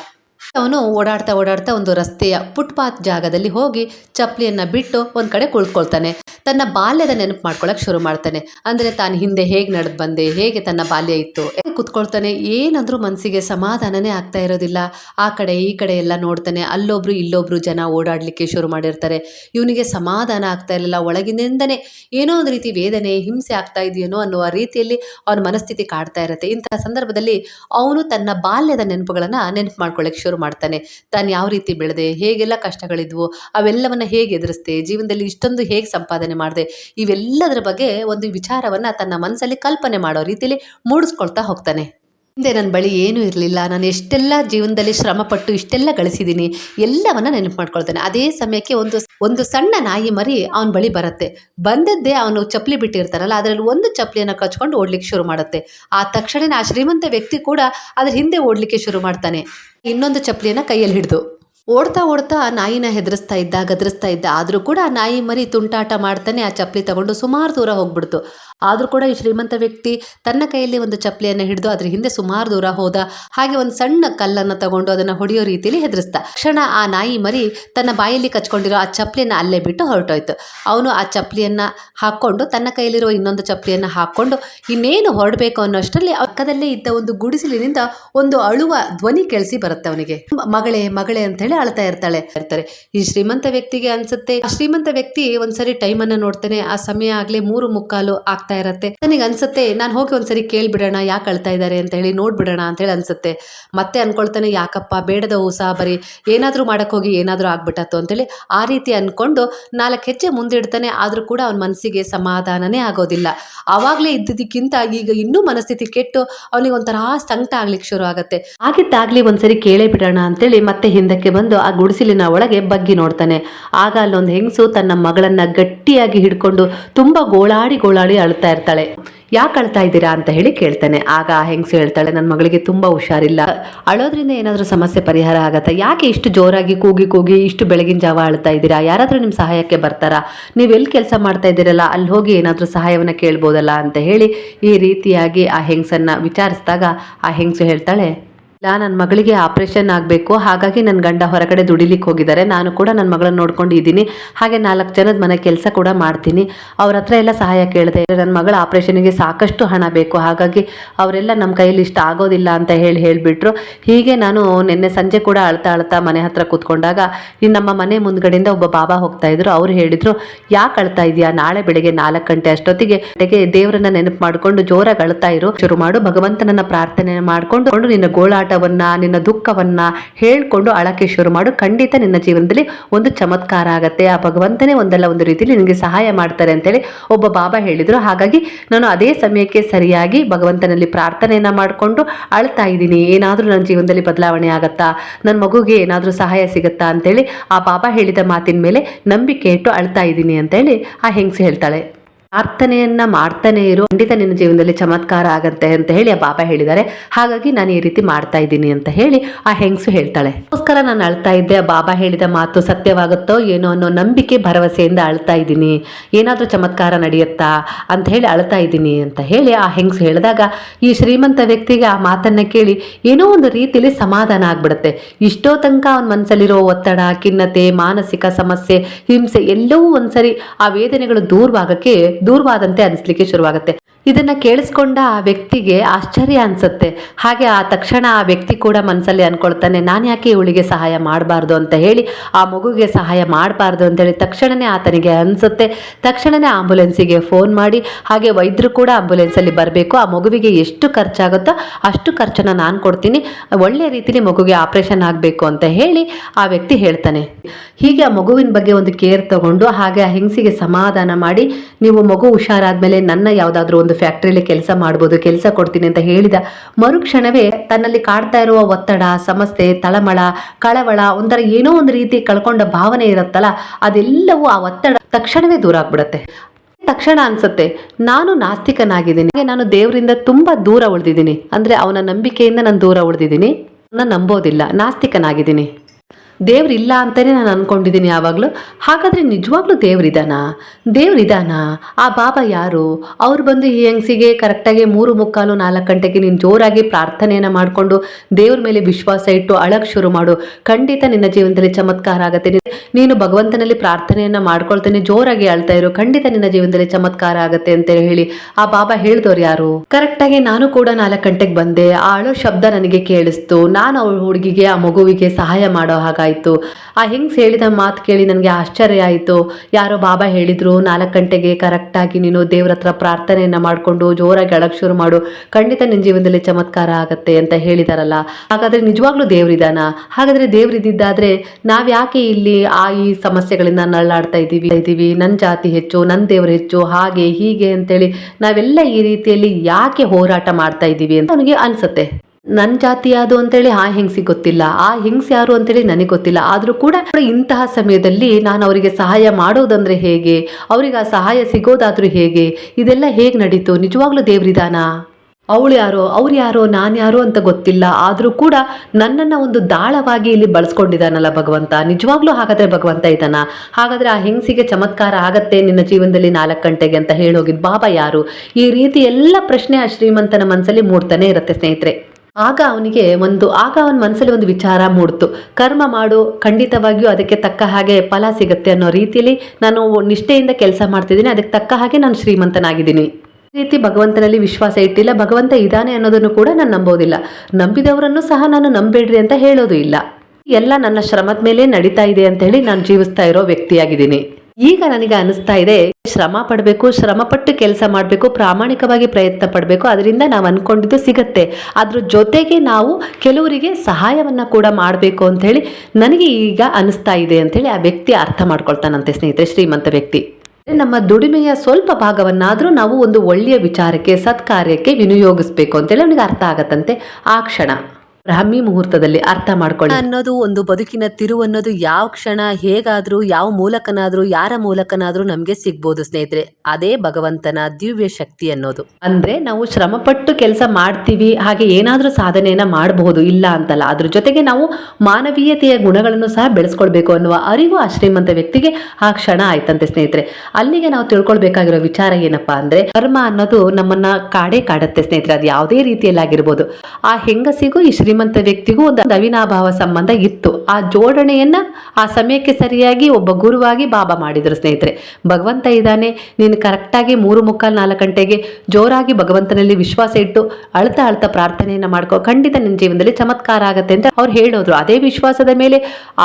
ಅವನು ಓಡಾಡ್ತಾ ಓಡಾಡ್ತಾ ಒಂದು ರಸ್ತೆಯ ಫುಟ್ಪಾತ್ ಜಾಗದಲ್ಲಿ ಹೋಗಿ ಚಪ್ಪಲಿಯನ್ನ ಬಿಟ್ಟು ಒಂದು ಕಡೆ ಕುಳ್ಕೊಳ್ತಾನೆ. ತನ್ನ ಬಾಲ್ಯದ ನೆನಪು ಮಾಡ್ಕೊಳ್ಳೋಕೆ ಶುರು ಮಾಡ್ತಾನೆ. ಅಂದ್ರೆ ತಾನು ಹಿಂದೆ ಹೇಗೆ ನಡೆದು ಬಂದೆ, ಹೇಗೆ ತನ್ನ ಬಾಲ್ಯ ಇತ್ತು? ಕುತ್ಕೊಳ್ತಾನೆ? ಏನಂದ್ರೂ ಮನಸ್ಸಿಗೆ ಸಮಾಧಾನನೇ ಆಗ್ತಾ ಇರೋದಿಲ್ಲ. ಆ ಕಡೆ, ಈ ಕಡೆ ಎಲ್ಲ ನೋಡ್ತಾನೆ. ಅಲ್ಲೊಬ್ರು, ಇಲ್ಲೊಬ್ರು ಜನ ಓಡಾಡಲಿಕ್ಕೆ ಶುರು ಮಾಡಿರ್ತಾರೆ. ಇವನಿಗೆ ಸಮಾಧಾನ ಆಗ್ತಾ ಇರಲಿಲ್ಲ. ಒಳಗಿನಿಂದನೇ ಏನೋ ಒಂದು ರೀತಿ ವೇದನೆ, ಹಿಂಸೆ ಆಗ್ತಾ ಇದೆಯೇನೋ ಅನ್ನುವ ರೀತಿಯಲ್ಲಿ ಅವನ ಮನಸ್ಥಿತಿ ಕಾಡ್ತಾ ಇರುತ್ತೆ. ಇಂತಹ ಸಂದರ್ಭದಲ್ಲಿ ಅವನು ತನ್ನ ಬಾಲ್ಯದ ನೆನಪುಗಳನ್ನ ನೆನಪು ಮಾಡ್ಕೊಳ್ಳೋಕೆ ಶುರು ಮಾಡ್ತಾನೆ. ತಾನು ಯಾವ ರೀತಿ ಬೆಳೆದೆ? ಹೇಗೆಲ್ಲ ಕಷ್ಟಗಳಿದ್ವು? ಅವೆಲ್ಲವನ್ನ ಹೇಗೆ ಎದುರಿಸ್ದೆ? ಜೀವನದಲ್ಲಿ ಇಷ್ಟೊಂದು ಹೇಗೆ ಸಂಪಾದನೆ ಮಾಡಿದೆ? ಇವೆಲ್ಲದರ ಬಗ್ಗೆ ಒಂದು ವಿಚಾರವನ್ನ ತನ್ನ ಮನಸ್ಸಲ್ಲಿ ಕಲ್ಪನೆ ಮಾಡೋ ರೀತಿಯಲ್ಲಿ ಮೂಡಿಸ್ಕೊಳ್ತಾ ಹೋಗ್ತಾನೆ. ಹಿಂದೆ ನನ್ನ ಬಳಿ ಏನೂ ಇರಲಿಲ್ಲ. ನಾನು ಎಷ್ಟೆಲ್ಲ ಜೀವನದಲ್ಲಿ ಶ್ರಮಪಟ್ಟು ಇಷ್ಟೆಲ್ಲ ಗಳಿಸಿದ್ದೀನಿ, ಎಲ್ಲವನ್ನ ನೆನಪು ಮಾಡ್ಕೊಳ್ತಾನೆ. ಅದೇ ಸಮಯಕ್ಕೆ ಒಂದು ಒಂದು ಸಣ್ಣ ನಾಯಿ ಮರಿ ಅವನ ಬಳಿ ಬರುತ್ತೆ. ಬಂದದ್ದೇ ಅವನು ಚಪ್ಪಲಿ ಬಿಟ್ಟಿರ್ತಾರಲ್ಲ ಅದರಲ್ಲಿ ಒಂದು ಚಪ್ಪಲಿಯನ್ನು ಕಚ್ಕೊಂಡು ಓಡ್ಲಿಕ್ಕೆ ಶುರು ಮಾಡುತ್ತೆ. ಆ ತಕ್ಷಣ ಆ ಶ್ರೀಮಂತ ವ್ಯಕ್ತಿ ಕೂಡ ಅದ್ರ ಹಿಂದೆ ಓಡ್ಲಿಕ್ಕೆ ಶುರು ಮಾಡ್ತಾನೆ. ಇನ್ನೊಂದು ಚಪ್ಪಲಿಯನ್ನು ಕೈಯಲ್ಲಿ ಹಿಡಿದು. ಓಡ್ತಾ ಓಡ್ತಾ ನಾಯಿನ ಹೆದರಿಸ್ತಾ ಇದ್ದ, ಗದರಿಸ್ತಾ ಇದ್ದ. ಆದರೂ ಕೂಡ ಆ ನಾಯಿ ಮರಿ ತುಂಟಾಟ ಮಾಡ್ತಾನೆ, ಆ ಚಪ್ಪಲಿ ತಗೊಂಡು ಸುಮಾರು ದೂರ ಹೋಗ್ಬಿಡ್ತು. ಆದರೂ ಕೂಡ ಈ ಶ್ರೀಮಂತ ವ್ಯಕ್ತಿ ತನ್ನ ಕೈಯಲ್ಲಿ ಒಂದು ಚಪ್ಪಲಿಯನ್ನು ಹಿಡಿದು ಅದ್ರ ಹಿಂದೆ ಸುಮಾರು ದೂರ ಹೋದ ಹಾಗೆ ಒಂದು ಸಣ್ಣ ಕಲ್ಲನ್ನು ತಗೊಂಡು ಅದನ್ನು ಹೊಡೆಯೋ ರೀತಿಯಲ್ಲಿ ಹೆದರಿಸ್ದ. ಕ್ಷಣ ಆ ನಾಯಿ ಮರಿ ತನ್ನ ಬಾಯಲ್ಲಿ ಕಚ್ಕೊಂಡಿರೋ ಆ ಚಪ್ಪಲಿಯನ್ನು ಅಲ್ಲೇ ಬಿಟ್ಟು ಹೊರಟೋಯ್ತು. ಅವನು ಆ ಚಪ್ಪಲಿಯನ್ನು ಹಾಕ್ಕೊಂಡು ತನ್ನ ಕೈಯಲ್ಲಿರೋ ಇನ್ನೊಂದು ಚಪ್ಪಲಿಯನ್ನು ಹಾಕ್ಕೊಂಡು ಇನ್ನೇನು ಹೊರಡಬೇಕು ಅನ್ನೋಷ್ಟರಲ್ಲಿ ಪಕ್ಕದಲ್ಲೇ ಇದ್ದ ಒಂದು ಗುಡಿಸಲಿನಿಂದ ಒಂದು ಅಳುವ ಧ್ವನಿ ಕೇಳಿಸಿ ಬರುತ್ತೆ ಅವನಿಗೆ. ಮಗಳೇ ಮಗಳೇ ಅಂತ ಹೇಳಿ ಅಳ್ತಾ ಇರ್ತಾಳೆ. ಇರ್ತಾರೆ. ಈ ಶ್ರೀಮಂತ ವ್ಯಕ್ತಿಗೆ ಅನ್ಸುತ್ತೆ ಶ್ರೀಮಂತ ವ್ಯಕ್ತಿ ಒಂದ್ಸರಿ ಟೈಮ್ ಅನ್ನ ನೋಡ್ತಾನೆ, ಆ ಸಮಯ ಆಗಲೇ ಮೂರು ಮುಕ್ಕಾಲು ಆಗ್ತಾ ಇರತ್ತೆ. ನನಗೆ ಅನ್ಸುತ್ತೆ, ನಾನು ಹೋಗಿ ಒಂದ್ಸರಿ ಕೇಳ್ಬಿಡೋಣ, ಯಾಕೆ ಅಳ್ತಾ ಇದ್ದಾರೆ ಅಂತ ಹೇಳಿ ನೋಡ್ಬಿಡೋಣ ಅಂತ ಹೇಳಿ ಅನ್ಸುತ್ತೆ. ಮತ್ತೆ ಅನ್ಕೊಳ್ತಾನೆ, ಯಾಕಪ್ಪ ಬೇಡದ ಬರೀ ಏನಾದ್ರೂ ಮಾಡಕ್ ಹೋಗಿ ಏನಾದ್ರೂ ಆಗ್ಬಿಟ್ಟತ್ತು ಅಂತೇಳಿ ಆ ರೀತಿ ಅನ್ಕೊಂಡು ನಾಲ್ಕು ಹೆಜ್ಜೆ ಮುಂದಿಡ್ತಾನೆ ಆದ್ರೂ ಕೂಡ ಅವನ ಮನಸ್ಸಿಗೆ ಸಮಾಧಾನನೇ ಆಗೋದಿಲ್ಲ. ಆವಾಗಲೇ ಇದ್ದಿದ್ದಕ್ಕಿಂತ ಈಗ ಇನ್ನೂ ಮನಸ್ಥಿತಿ ಕೆಟ್ಟು ಅವನಿಗೆ ಒಂಥರ ಸಂಕಟ ಆಗ್ಲಿಕ್ಕೆ ಶುರು ಆಗುತ್ತೆ. ಆಗಿದ್ದಾಗ್ಲಿ ಒಂದ್ಸರಿ ಕೇಳೇ ಬಿಡೋಣ ಅಂತೇಳಿ ಮತ್ತೆ ಹಿಂದಕ್ಕೆ ಬಂದು ಆ ಗುಡಿಸಲಿನ ಒಳಗೆ ಬಗ್ಗಿ ನೋಡ್ತಾನೆ. ಆಗ ಅಲ್ಲೊಂದು ಹೆಂಗಸು ತನ್ನ ಮಗಳನ್ನ ಗಟ್ಟಿಯಾಗಿ ಹಿಡ್ಕೊಂಡು ತುಂಬಾ ಗೋಳಾಡಿ ಗೋಳಾಡಿ ಅಳ್ತಾ ಇರ್ತಾಳೆ. ಯಾಕೆ ಅಳ್ತಾ ಇದ್ದೀರಾ ಅಂತ ಹೇಳಿ ಕೇಳ್ತಾನೆ. ಆಗ ಆ ಹೆಂಗಸು ಹೇಳ್ತಾಳೆ ನನ್ನ ಮಗಳಿಗೆ ತುಂಬಾ ಹುಷಾರಿಲ್ಲ. ಅಳೋದ್ರಿಂದ ಏನಾದರೂ ಸಮಸ್ಯೆ ಪರಿಹಾರ ಆಗತ್ತಾ? ಯಾಕೆ ಇಷ್ಟು ಜೋರಾಗಿ ಕೂಗಿ ಕೂಗಿ ಇಷ್ಟು ಬೆಳಗಿನ ಜಾವ ಅಳ್ತಾ ಇದ್ದೀರಾ? ಯಾರಾದರೂ ನಿಮ್ಮ ಸಹಾಯಕ್ಕೆ ಬರ್ತಾರಾ? ನೀವು ಎಲ್ಲಿ ಕೆಲಸ ಮಾಡ್ತಾ ಇದ್ದೀರಲ್ಲ ಅಲ್ಲಿ ಹೋಗಿ ಏನಾದರೂ ಸಹಾಯವನ್ನು ಕೇಳ್ಬೋದಲ್ಲ? ಅಂತ ಹೇಳಿ ಈ ರೀತಿಯಾಗಿ ಆ ಹೆಂಗಸನ್ನು ವಿಚಾರಿಸಿದಾಗ ಆ ಹೆಂಗಸು ಹೇಳ್ತಾಳೆ ಇಲ್ಲ ನನ್ನ ಮಗಳಿಗೆ ಆಪರೇಷನ್ ಆಗಬೇಕು, ಹಾಗಾಗಿ ನನ್ನ ಗಂಡ ಹೊರಗಡೆ ದುಡಿಲಿಕ್ಕೆ ಹೋಗಿದ್ದಾರೆ. ನಾನು ಕೂಡ ನನ್ನ ಮಗಳನ್ನ ನೋಡ್ಕೊಂಡಿದ್ದೀನಿ. ಹಾಗೆ ನಾಲ್ಕು ಜನದ ಮನೆ ಕೆಲಸ ಕೂಡ ಮಾಡ್ತೀನಿ. ಅವ್ರ ಹತ್ರ ಎಲ್ಲ ಸಹಾಯ ಕೇಳಿದೆ ನನ್ನ ಮಗಳ ಆಪರೇಷನ್ಗೆ ಸಾಕಷ್ಟು ಹಣ ಬೇಕು, ಹಾಗಾಗಿ ಅವರೆಲ್ಲ ನಮ್ಮ ಕೈಯಲ್ಲಿ ಇಷ್ಟ ಆಗೋದಿಲ್ಲ ಅಂತ ಹೇಳಿ ಹೇಳಿಬಿಟ್ರು. ಹೀಗೆ ನಾನು ನಿನ್ನೆ ಸಂಜೆ ಕೂಡ ಅಳ್ತಾ ಅಳ್ತಾ ಮನೆ ಹತ್ರ ಕೂತ್ಕೊಂಡಾಗ, ಈ ನಮ್ಮ ಮನೆ ಮುಂದ್ಗಡೆಯಿಂದ ಒಬ್ಬ ಬಾಬಾ ಹೋಗ್ತಾ ಇದ್ರು. ಅವ್ರು ಹೇಳಿದ್ರು, ಯಾಕೆ ಅಳ್ತಾ ಇದೆಯಾ? ನಾಳೆ ಬೆಳಿಗ್ಗೆ ನಾಲ್ಕು ಗಂಟೆ ಅಷ್ಟೊತ್ತಿಗೆ ದೇವರನ್ನ ನೆನಪು ಮಾಡಿಕೊಂಡು ಜೋರಾಗಿ ಅಳ್ತಾ ಇರು. ಶುರು ಮಾಡು, ಭಗವಂತನನ್ನ ಪ್ರಾರ್ಥನೆ ಮಾಡಿಕೊಂಡು ನಿನ್ನ ಗೋಳಾಟವನ್ನ ನಿನ್ನ ದುಃಖವನ್ನ ಹೇಳ್ಕೊಂಡು ಅಳಕ್ಕೆ ಶುರು ಮಾಡು. ಖಂಡಿತ ನಿನ್ನ ಜೀವನದಲ್ಲಿ ಒಂದು ಚಮತ್ಕಾರ ಆಗತ್ತೆ. ಆ ಭಗವಂತನೇ ಒಂದಲ್ಲ, ಒಂದು ರೀತಿಯಲ್ಲಿ ನಿನಗೆ ಸಹಾಯ ಮಾಡ್ತಾರೆ ಅಂತೇಳಿ ಒಬ್ಬ ಬಾಬಾ ಹೇಳಿದ್ರು. ಹಾಗಾಗಿ ನಾನು ಅದೇ ಸಮಯಕ್ಕೆ ಸರಿಯಾಗಿ ಭಗವಂತನಲ್ಲಿ ಪ್ರಾರ್ಥನೆಯನ್ನ ಮಾಡಿಕೊಂಡು ಅಳ್ತಾ ಇದ್ದೀನಿ. ಏನಾದರೂ ನನ್ನ ಜೀವನದಲ್ಲಿ ಬದಲಾವಣೆ ಆಗತ್ತಾ? ನನ್ನ ಮಗುಗೆ ಏನಾದರೂ ಸಹಾಯ ಸಿಗುತ್ತಾ ಅಂತೇಳಿ ಆ ಬಾಬಾ ಹೇಳಿದ ಮಾತಿನ ಮೇಲೆ ನಂಬಿಕೆ ಇಟ್ಟು ಅಳ್ತಾ ಇದ್ದೀನಿ ಅಂತೇಳಿ ಆ ಹೆಂಗಸು ಹೇಳ್ತಾಳೆ. ಪ್ರಾರ್ಥನೆಯನ್ನ ಮಾಡ್ತಾನೆ ಇರು. ಖಂಡಿತ ನಿನ್ನ ಜೀವನದಲ್ಲಿ ಚಮತ್ಕಾರ ಆಗತ್ತೆ ಅಂತ ಹೇಳಿ ಆ ಬಾಬಾ ಹೇಳಿದ್ದಾರೆ. ಹಾಗಾಗಿ ನಾನು ಈ ರೀತಿ ಮಾಡ್ತಾ ಇದ್ದೀನಿ ಅಂತ ಹೇಳಿ ಆ ಹೆಂಗಸು ಹೇಳ್ತಾಳೆ. ಅದಕ್ಕೋಸ್ಕರ ನಾನು ಅಳ್ತಾ ಇದ್ದೆ. ಆ ಬಾಬಾ ಹೇಳಿದ ಮಾತು ಸತ್ಯವಾಗುತ್ತೋ ಏನೋ ಅನ್ನೋ ನಂಬಿಕೆ, ಭರವಸೆಯಿಂದ ಅಳ್ತಾ ಇದ್ದೀನಿ. ಏನಾದರೂ ಚಮತ್ಕಾರ ನಡೆಯುತ್ತಾ ಅಂತ ಹೇಳಿ ಅಳ್ತಾ ಇದ್ದೀನಿ ಅಂತ ಹೇಳಿ ಆ ಹೆಂಗಸು ಹೇಳಿದಾಗ ಈ ಶ್ರೀಮಂತ ವ್ಯಕ್ತಿಗೆ ಆ ಮಾತನ್ನ ಕೇಳಿ ಏನೋ ಒಂದು ರೀತಿಯಲ್ಲಿ ಸಮಾಧಾನ ಆಗ್ಬಿಡುತ್ತೆ. ಇಷ್ಟೋ ತನಕ ಅವನ ಮನಸ್ಸಲ್ಲಿರೋ ಒತ್ತಡ, ಖಿನ್ನತೆ, ಮಾನಸಿಕ ಸಮಸ್ಯೆ, ಹಿಂಸೆ ಎಲ್ಲವೂ ಒಂದ್ಸರಿ ಆ ವೇದನೆಗಳು ದೂರವಾಗಕ್ಕೆ ದೂರವಾದಂತೆ ಅನಿಸ್ಲಿಕ್ಕೆ ಶುರುವಾಗುತ್ತೆ. ಇದನ್ನ ಕೇಳಿಸ್ಕೊಂಡ ಆ ವ್ಯಕ್ತಿಗೆ ಆಶ್ಚರ್ಯ ಅನ್ಸುತ್ತೆ. ಹಾಗೆ ಆ ತಕ್ಷಣ ಆ ವ್ಯಕ್ತಿ ಕೂಡ ಮನಸ್ಸಲ್ಲಿ ಅಂದ್ಕೊಳ್ತಾನೆ ನಾನು ಯಾಕೆ ಇವಳಿಗೆ ಸಹಾಯ ಮಾಡಬಾರ್ದು? ಅಂತ ಹೇಳಿ, ಆ ಮಗುಗೆ ಸಹಾಯ ಮಾಡಬಾರ್ದು ಅಂತೇಳಿ ತಕ್ಷಣನೇ ಆತನಿಗೆ ಅನಿಸುತ್ತೆ. ತಕ್ಷಣನೇ ಆಂಬುಲೆನ್ಸಿಗೆ ಫೋನ್ ಮಾಡಿ, ಹಾಗೆ ವೈದ್ಯರು ಕೂಡ ಆಂಬುಲೆನ್ಸಲ್ಲಿ ಬರಬೇಕು, ಆ ಮಗುವಿಗೆ ಎಷ್ಟು ಖರ್ಚಾಗುತ್ತೋ ಅಷ್ಟು ಖರ್ಚನ್ನು ನಾನು ಕೊಡ್ತೀನಿ ಒಳ್ಳೆಯ ರೀತಿಲಿ ಮಗುಗೆ ಆಪರೇಷನ್ ಆಗಬೇಕು ಅಂತ ಹೇಳಿ ಆ ವ್ಯಕ್ತಿ ಹೇಳ್ತಾನೆ. ಹೀಗೆ ಆ ಮಗುವಿನ ಬಗ್ಗೆ ಒಂದು ಕೇರ್ ತಗೊಂಡು, ಹಾಗೆ ಆ ಹೆಂಗಸಿಗೆ ಸಮಾಧಾನ ಮಾಡಿ, ನೀವು ಮಗು ಹುಷಾರಾದ ಮೇಲೆ ನನ್ನ ಯಾವುದಾದ್ರೂ ಒಂದು ಫ್ಯಾಕ್ಟ್ರಿಯಲ್ಲಿ ಕೆಲಸ ಮಾಡ್ಬೋದು, ಕೆಲಸ ಕೊಡ್ತೀನಿ ಅಂತ ಹೇಳಿದ ಮರುಕ್ಷಣವೇ ತನ್ನಲ್ಲಿ ಕಾಡ್ತಾ ಇರುವ ಒತ್ತಡ, ಸಮಸ್ಯೆ, ತಳಮಳ, ಕಳವಳ ಒಂಥರ ಏನೋ ಒಂದು ರೀತಿ ಕಳ್ಕೊಂಡ ಭಾವನೆ ಇರುತ್ತಲ್ಲ, ಅದೆಲ್ಲವೂ ಆ ಒತ್ತಡ ತಕ್ಷಣವೇ ದೂರ ಆಗ್ಬಿಡುತ್ತೆ. ತಕ್ಷಣ ಅನ್ಸುತ್ತೆ, ನಾನು ನಾಸ್ತಿಕನಾಗಿದ್ದೀನಿ, ಹಾಗೆ ನಾನು ದೇವರಿಂದ ತುಂಬಾ ದೂರ ಉಳಿದಿದ್ದೀನಿ, ಅಂದ್ರೆ ಅವನ ನಂಬಿಕೆಯಿಂದ ನಾನು ದೂರ ಉಳಿದಿದ್ದೀನಿ ನಾನು ನಂಬೋದಿಲ್ಲ, ನಾಸ್ತಿಕನಾಗಿದ್ದೀನಿ. ದೇವ್ರಿಲ್ಲ ಅಂತಲೇ ನಾನು ಅನ್ಕೊಂಡಿದ್ದೀನಿ ಯಾವಾಗಲೂ. ಹಾಗಾದರೆ ನಿಜವಾಗ್ಲೂ ದೇವ್ರಿದಾನಾ? ದೇವ್ರಿದಾನಾ? ಆ ಬಾಬಾ ಯಾರು? ಅವ್ರು ಬಂದು ಈ ಹೆಂಗಸಿಗೆ ಕರೆಕ್ಟಾಗಿ ಮೂರು ಮುಕ್ಕಾಲು ನಾಲ್ಕು ಗಂಟೆಗೆ ನೀನು ಜೋರಾಗಿ ಪ್ರಾರ್ಥನೆಯನ್ನು ಮಾಡಿಕೊಂಡು ದೇವ್ರ ಮೇಲೆ ವಿಶ್ವಾಸ ಇಟ್ಟು ಅಳಕ್ಕೆ ಶುರು ಮಾಡು. ಖಂಡಿತ ನಿನ್ನ ಜೀವನದಲ್ಲಿ ಚಮತ್ಕಾರ ಆಗುತ್ತೆ. ನೀನು ಭಗವಂತನಲ್ಲಿ ಪ್ರಾರ್ಥನೆಯನ್ನು ಮಾಡ್ಕೊಳ್ತೇನೆ, ಜೋರಾಗಿ ಅಳ್ತಾ ಇರು. ಖಂಡಿತ ನಿನ್ನ ಜೀವನದಲ್ಲಿ ಚಮತ್ಕಾರ ಆಗುತ್ತೆ ಅಂತ ಹೇಳಿ. ಆ ಬಾಬಾ ಹೇಳಿದವ್ರು ಯಾರು? ಕರೆಕ್ಟಾಗಿ ನಾನು ಕೂಡ ನಾಲ್ಕು ಗಂಟೆಗೆ ಬಂದೆ. ಆ ಅಳೋ ಶಬ್ದ ನನಗೆ ಕೇಳಿಸ್ತು. ನಾನು ಅವಳ ಹುಡುಗಿಗೆ, ಆ ಮಗುವಿಗೆ ಸಹಾಯ ಮಾಡೋ ಹಾಗಾಯ್ತು ಆ ಹೆಂಗ್ಸ್ ಹೇಳಿದ ಮಾತು ಕೇಳಿ ನನಗೆ ಆಶ್ಚರ್ಯ ಆಯಿತು. ಯಾರೋ ಬಾಬಾ ಹೇಳಿದ್ರು, ನಾಲ್ಕು ಗಂಟೆಗೆ ಕರೆಕ್ಟಾಗಿ ನೀನು ದೇವ್ರ ಹತ್ರ ಪ್ರಾರ್ಥನೆಯನ್ನ ಮಾಡಿಕೊಂಡು ಜೋರಾಗಿ ಅಳಕ್ ಶುರು ಮಾಡು. ಖಂಡಿತ ನಿನ್ನ ಜೀವನದಲ್ಲಿ ಚಮತ್ಕಾರ ಆಗತ್ತೆ ಅಂತ ಹೇಳಿದಾರಲ್ಲ. ಹಾಗಾದ್ರೆ ನಿಜವಾಗ್ಲೂ ದೇವ್ರಿದಾನ ಹಾಗಾದ್ರೆ ದೇವ್ರಿದ್ದಾದರೆ ನಾವು ಯಾಕೆ ಇಲ್ಲಿ ಆ ಈ ಸಮಸ್ಯೆಗಳಿಂದ ನಳ್ಳಾಡ್ತಾ ಇದ್ದೀವಿ? ಇದ್ದೀವಿ ನನ್ನ ಜಾತಿ ಹೆಚ್ಚು ನನ್ನ ದೇವ್ರು ಹೆಚ್ಚು, ಹಾಗೆ, ಹೀಗೆ ಅಂತೇಳಿ ನಾವೆಲ್ಲ ಈ ರೀತಿಯಲ್ಲಿ ಯಾಕೆ ಹೋರಾಟ ಮಾಡ್ತಾ ಇದ್ದೀವಿ ಅಂತ ನನಗೆ ಅನ್ಸುತ್ತೆ. ನನ್ನ ಜಾತಿ ಯಾವುದು ಅಂತೇಳಿ ಆ ಹೆಂಗ್ಸಿ ಗೊತ್ತಿಲ್ಲ, ಆ ಹೆಂಗ್ಸ್ ಯಾರು ಅಂತೇಳಿ ನನಗೆ ಗೊತ್ತಿಲ್ಲ. ಆದರೂ ಕೂಡ ಇಂತಹ ಸಮಯದಲ್ಲಿ ನಾನು ಅವರಿಗೆ ಸಹಾಯ ಮಾಡೋದಂದ್ರೆ ಹೇಗೆ, ಅವರಿಗೆ ಆ ಸಹಾಯ ಸಿಗೋದಾದ್ರೂ ಹೇಗೆ, ಇದೆಲ್ಲ ಹೇಗೆ ನಡೀತು? ನಿಜವಾಗ್ಲೂ ದೇವ್ರಿದಾನ? ಅವಳು ಯಾರೋ, ಅವ್ರು ಯಾರೋ, ನಾನು ಯಾರೋ ಅಂತ ಗೊತ್ತಿಲ್ಲ. ಆದರೂ ಕೂಡ ನನ್ನನ್ನು ಒಂದು ದಾಳವಾಗಿ ಇಲ್ಲಿ ಬಳಸ್ಕೊಂಡಿದ್ದಾನಲ್ಲ ಭಗವಂತ. ನಿಜವಾಗ್ಲೂ ಹಾಗಾದ್ರೆ ಭಗವಂತ ಇದ್ದಾನ ಹಾಗಾದ್ರೆ ಆ ಹೆಂಗಸಿಗೆ ಚಮತ್ಕಾರ ಆಗತ್ತೆ ನಿನ್ನ ಜೀವನದಲ್ಲಿ ನಾಲ್ಕು ಗಂಟೆಗೆ ಅಂತ ಹೇಳೋಗಿದ್ ಬಾಬಾ ಯಾರು? ಈ ರೀತಿ ಎಲ್ಲ ಪ್ರಶ್ನೆ ಆ ಶ್ರೀಮಂತನ ಮನಸ್ಸಲ್ಲಿ ಮೂಡ್ತಾನೆ ಇರುತ್ತೆ ಸ್ನೇಹಿತರೆ. ಆಗ ಅವನಿಗೆ ಒಂದು, ಆಗ ಅವನ ಮನಸ್ಸಲ್ಲಿ ಒಂದು ವಿಚಾರ ಮೂಡ್ತು. ಕರ್ಮ ಮಾಡು, ಖಂಡಿತವಾಗಿಯೂ ಅದಕ್ಕೆ ತಕ್ಕ ಹಾಗೆ ಫಲ ಸಿಗುತ್ತೆ ಅನ್ನೋ ರೀತಿಯಲ್ಲಿ ನಾನು ನಿಷ್ಠೆಯಿಂದ ಕೆಲಸ ಮಾಡ್ತಿದ್ದೀನಿ. ಅದಕ್ಕೆ ತಕ್ಕ ಹಾಗೆ ನಾನು ಶ್ರೀಮಂತನಾಗಿದ್ದೀನಿ. ಈ ರೀತಿ ಭಗವಂತನಲ್ಲಿ ವಿಶ್ವಾಸ ಇಟ್ಟಿಲ್ಲ. ಭಗವಂತ ಇದ್ದಾನೆ ಅನ್ನೋದನ್ನು ಕೂಡ ನಾನು ನಂಬೋದಿಲ್ಲ. ನಂಬಿದವರನ್ನು ಸಹ ನಾನು ನಂಬೇಡ್ರಿ ಅಂತ ಹೇಳೋದು ಇಲ್ಲ. ಎಲ್ಲ ನನ್ನ ಶ್ರಮದ ಮೇಲೆ ನಡೀತಾ ಇದೆ ಅಂತ ಹೇಳಿ ನಾನು ಜೀವಿಸ್ತಾ ಇರೋ ವ್ಯಕ್ತಿಯಾಗಿದ್ದೀನಿ. ಈಗ ನನಗೆ ಅನಿಸ್ತಾ ಇದೆ, ಶ್ರಮ ಪಡಬೇಕು, ಶ್ರಮ ಪಟ್ಟು ಕೆಲಸ ಮಾಡಬೇಕು, ಪ್ರಾಮಾಣಿಕವಾಗಿ ಪ್ರಯತ್ನ ಪಡಬೇಕು, ಅದರಿಂದ ನಾವು ಅನ್ಕೊಂಡಿದ್ದು ಸಿಗತ್ತೆ. ಅದ್ರ ಜೊತೆಗೆ ನಾವು ಕೆಲವರಿಗೆ ಸಹಾಯವನ್ನ ಕೂಡ ಮಾಡಬೇಕು ಅಂತ ಹೇಳಿ ನನಗೆ ಈಗ ಅನಿಸ್ತಾ ಇದೆ ಅಂತ ಹೇಳಿ ಆ ವ್ಯಕ್ತಿ ಅರ್ಥ ಮಾಡ್ಕೊಳ್ತಾನಂತೆ ಸ್ನೇಹಿತರೆ, ಶ್ರೀಮಂತ ವ್ಯಕ್ತಿ. ನಮ್ಮ ದುಡಿಮೆಯ ಸ್ವಲ್ಪ ಭಾಗವನ್ನಾದರೂ ನಾವು ಒಂದು ಒಳ್ಳೆಯ ವಿಚಾರಕ್ಕೆ, ಸತ್ಕಾರ್ಯಕ್ಕೆ ವಿನಿಯೋಗಿಸ್ಬೇಕು ಅಂತೇಳಿ ಅವನಿಗೆ ಅರ್ಥ ಆಗತ್ತಂತೆ. ಆ ಕ್ಷಣ. ಬ್ರಾಹ್ಮಿ ಮುಹೂರ್ತದಲ್ಲಿ ಅರ್ಥ ಮಾಡ್ಕೊಳ್ಳಿ. ಅನ್ನೋದು ಒಂದು ಬದುಕಿನ ತಿರು ಅನ್ನೋದು ಯಾವ ಕ್ಷಣ ಹೇಗಾದ್ರೂ ಯಾವ ಮೂಲಕನಾದ್ರೂ ಯಾರ ಮೂಲಕನಾದ್ರೂ ನಮ್ಗೆ ಸಿಗ್ಬೋದು ಸ್ನೇಹಿತರೆ. ಅದೇ ಭಗವಂತನ ದಿವ್ಯ ಶಕ್ತಿ ಅನ್ನೋದು. ಅಂದ್ರೆ ನಾವು ಶ್ರಮಪಟ್ಟು ಕೆಲಸ ಮಾಡ್ತೀವಿ ಹಾಗೆ ಏನಾದ್ರೂ ಸಾಧನೆಯನ್ನ ಮಾಡಬಹುದು ಇಲ್ಲ ಅಂತಲ್ಲ. ಅದ್ರ ಜೊತೆಗೆ ನಾವು ಮಾನವೀಯತೆಯ ಗುಣಗಳನ್ನು ಸಹ ಬೆಳೆಸ್ಕೊಳ್ಬೇಕು ಅನ್ನುವ ಅರಿವು ಆ ಶ್ರೀಮಂತ ವ್ಯಕ್ತಿಗೆ ಆ ಕ್ಷಣ ಆಯ್ತಂತೆ ಸ್ನೇಹಿತರೆ. ಅಲ್ಲಿಗೆ ನಾವು ತಿಳ್ಕೊಳ್ಬೇಕಾಗಿರೋ ವಿಚಾರ ಏನಪ್ಪಾ ಅಂದ್ರೆ ಕರ್ಮ ಅನ್ನೋದು ನಮ್ಮನ್ನ ಕಾಡೇ ಕಾಡತ್ತೆ ಸ್ನೇಹಿತರೆ. ಅದು ಯಾವುದೇ ರೀತಿಯಲ್ಲಾಗಿರ್ಬೋದು. ಆ ಹೆಂಗಸಿಗೂ ಈ ಶ್ರೀಮಂತ ವ್ಯಕ್ತಿಗೂ ಒಂದು ಅವಿನಾಭಾವ ಸಂಬಂಧ ಇತ್ತು. ಆ ಜೋಡಣೆಯನ್ನ ಆ ಸಮಯಕ್ಕೆ ಸರಿಯಾಗಿ ಒಬ್ಬ ಗುರುವಾಗಿ ಬಾಬಾ ಮಾಡಿದ್ರು ಸ್ನೇಹಿತರೆ. ಭಗವಂತ ಇದ್ದಾನೆ. ನೀನು ಕರೆಕ್ಟಾಗಿ ಮೂರು ಮುಕ್ಕಾಲು ನಾಲ್ಕು ಗಂಟೆಗೆ ಜೋರಾಗಿ ಭಗವಂತನಲ್ಲಿ ವಿಶ್ವಾಸ ಇಟ್ಟು ಅಳ್ತಾ ಅಳ್ತಾ ಪ್ರಾರ್ಥನೆಯನ್ನ ಮಾಡ್ಕೋ ಖಂಡಿತ ನಿನ್ನ ಜೀವನದಲ್ಲಿ ಚಮತ್ಕಾರ ಆಗತ್ತೆ ಅಂತ ಅವ್ರು ಹೇಳೋದ್ರು. ಅದೇ ವಿಶ್ವಾಸದ ಮೇಲೆ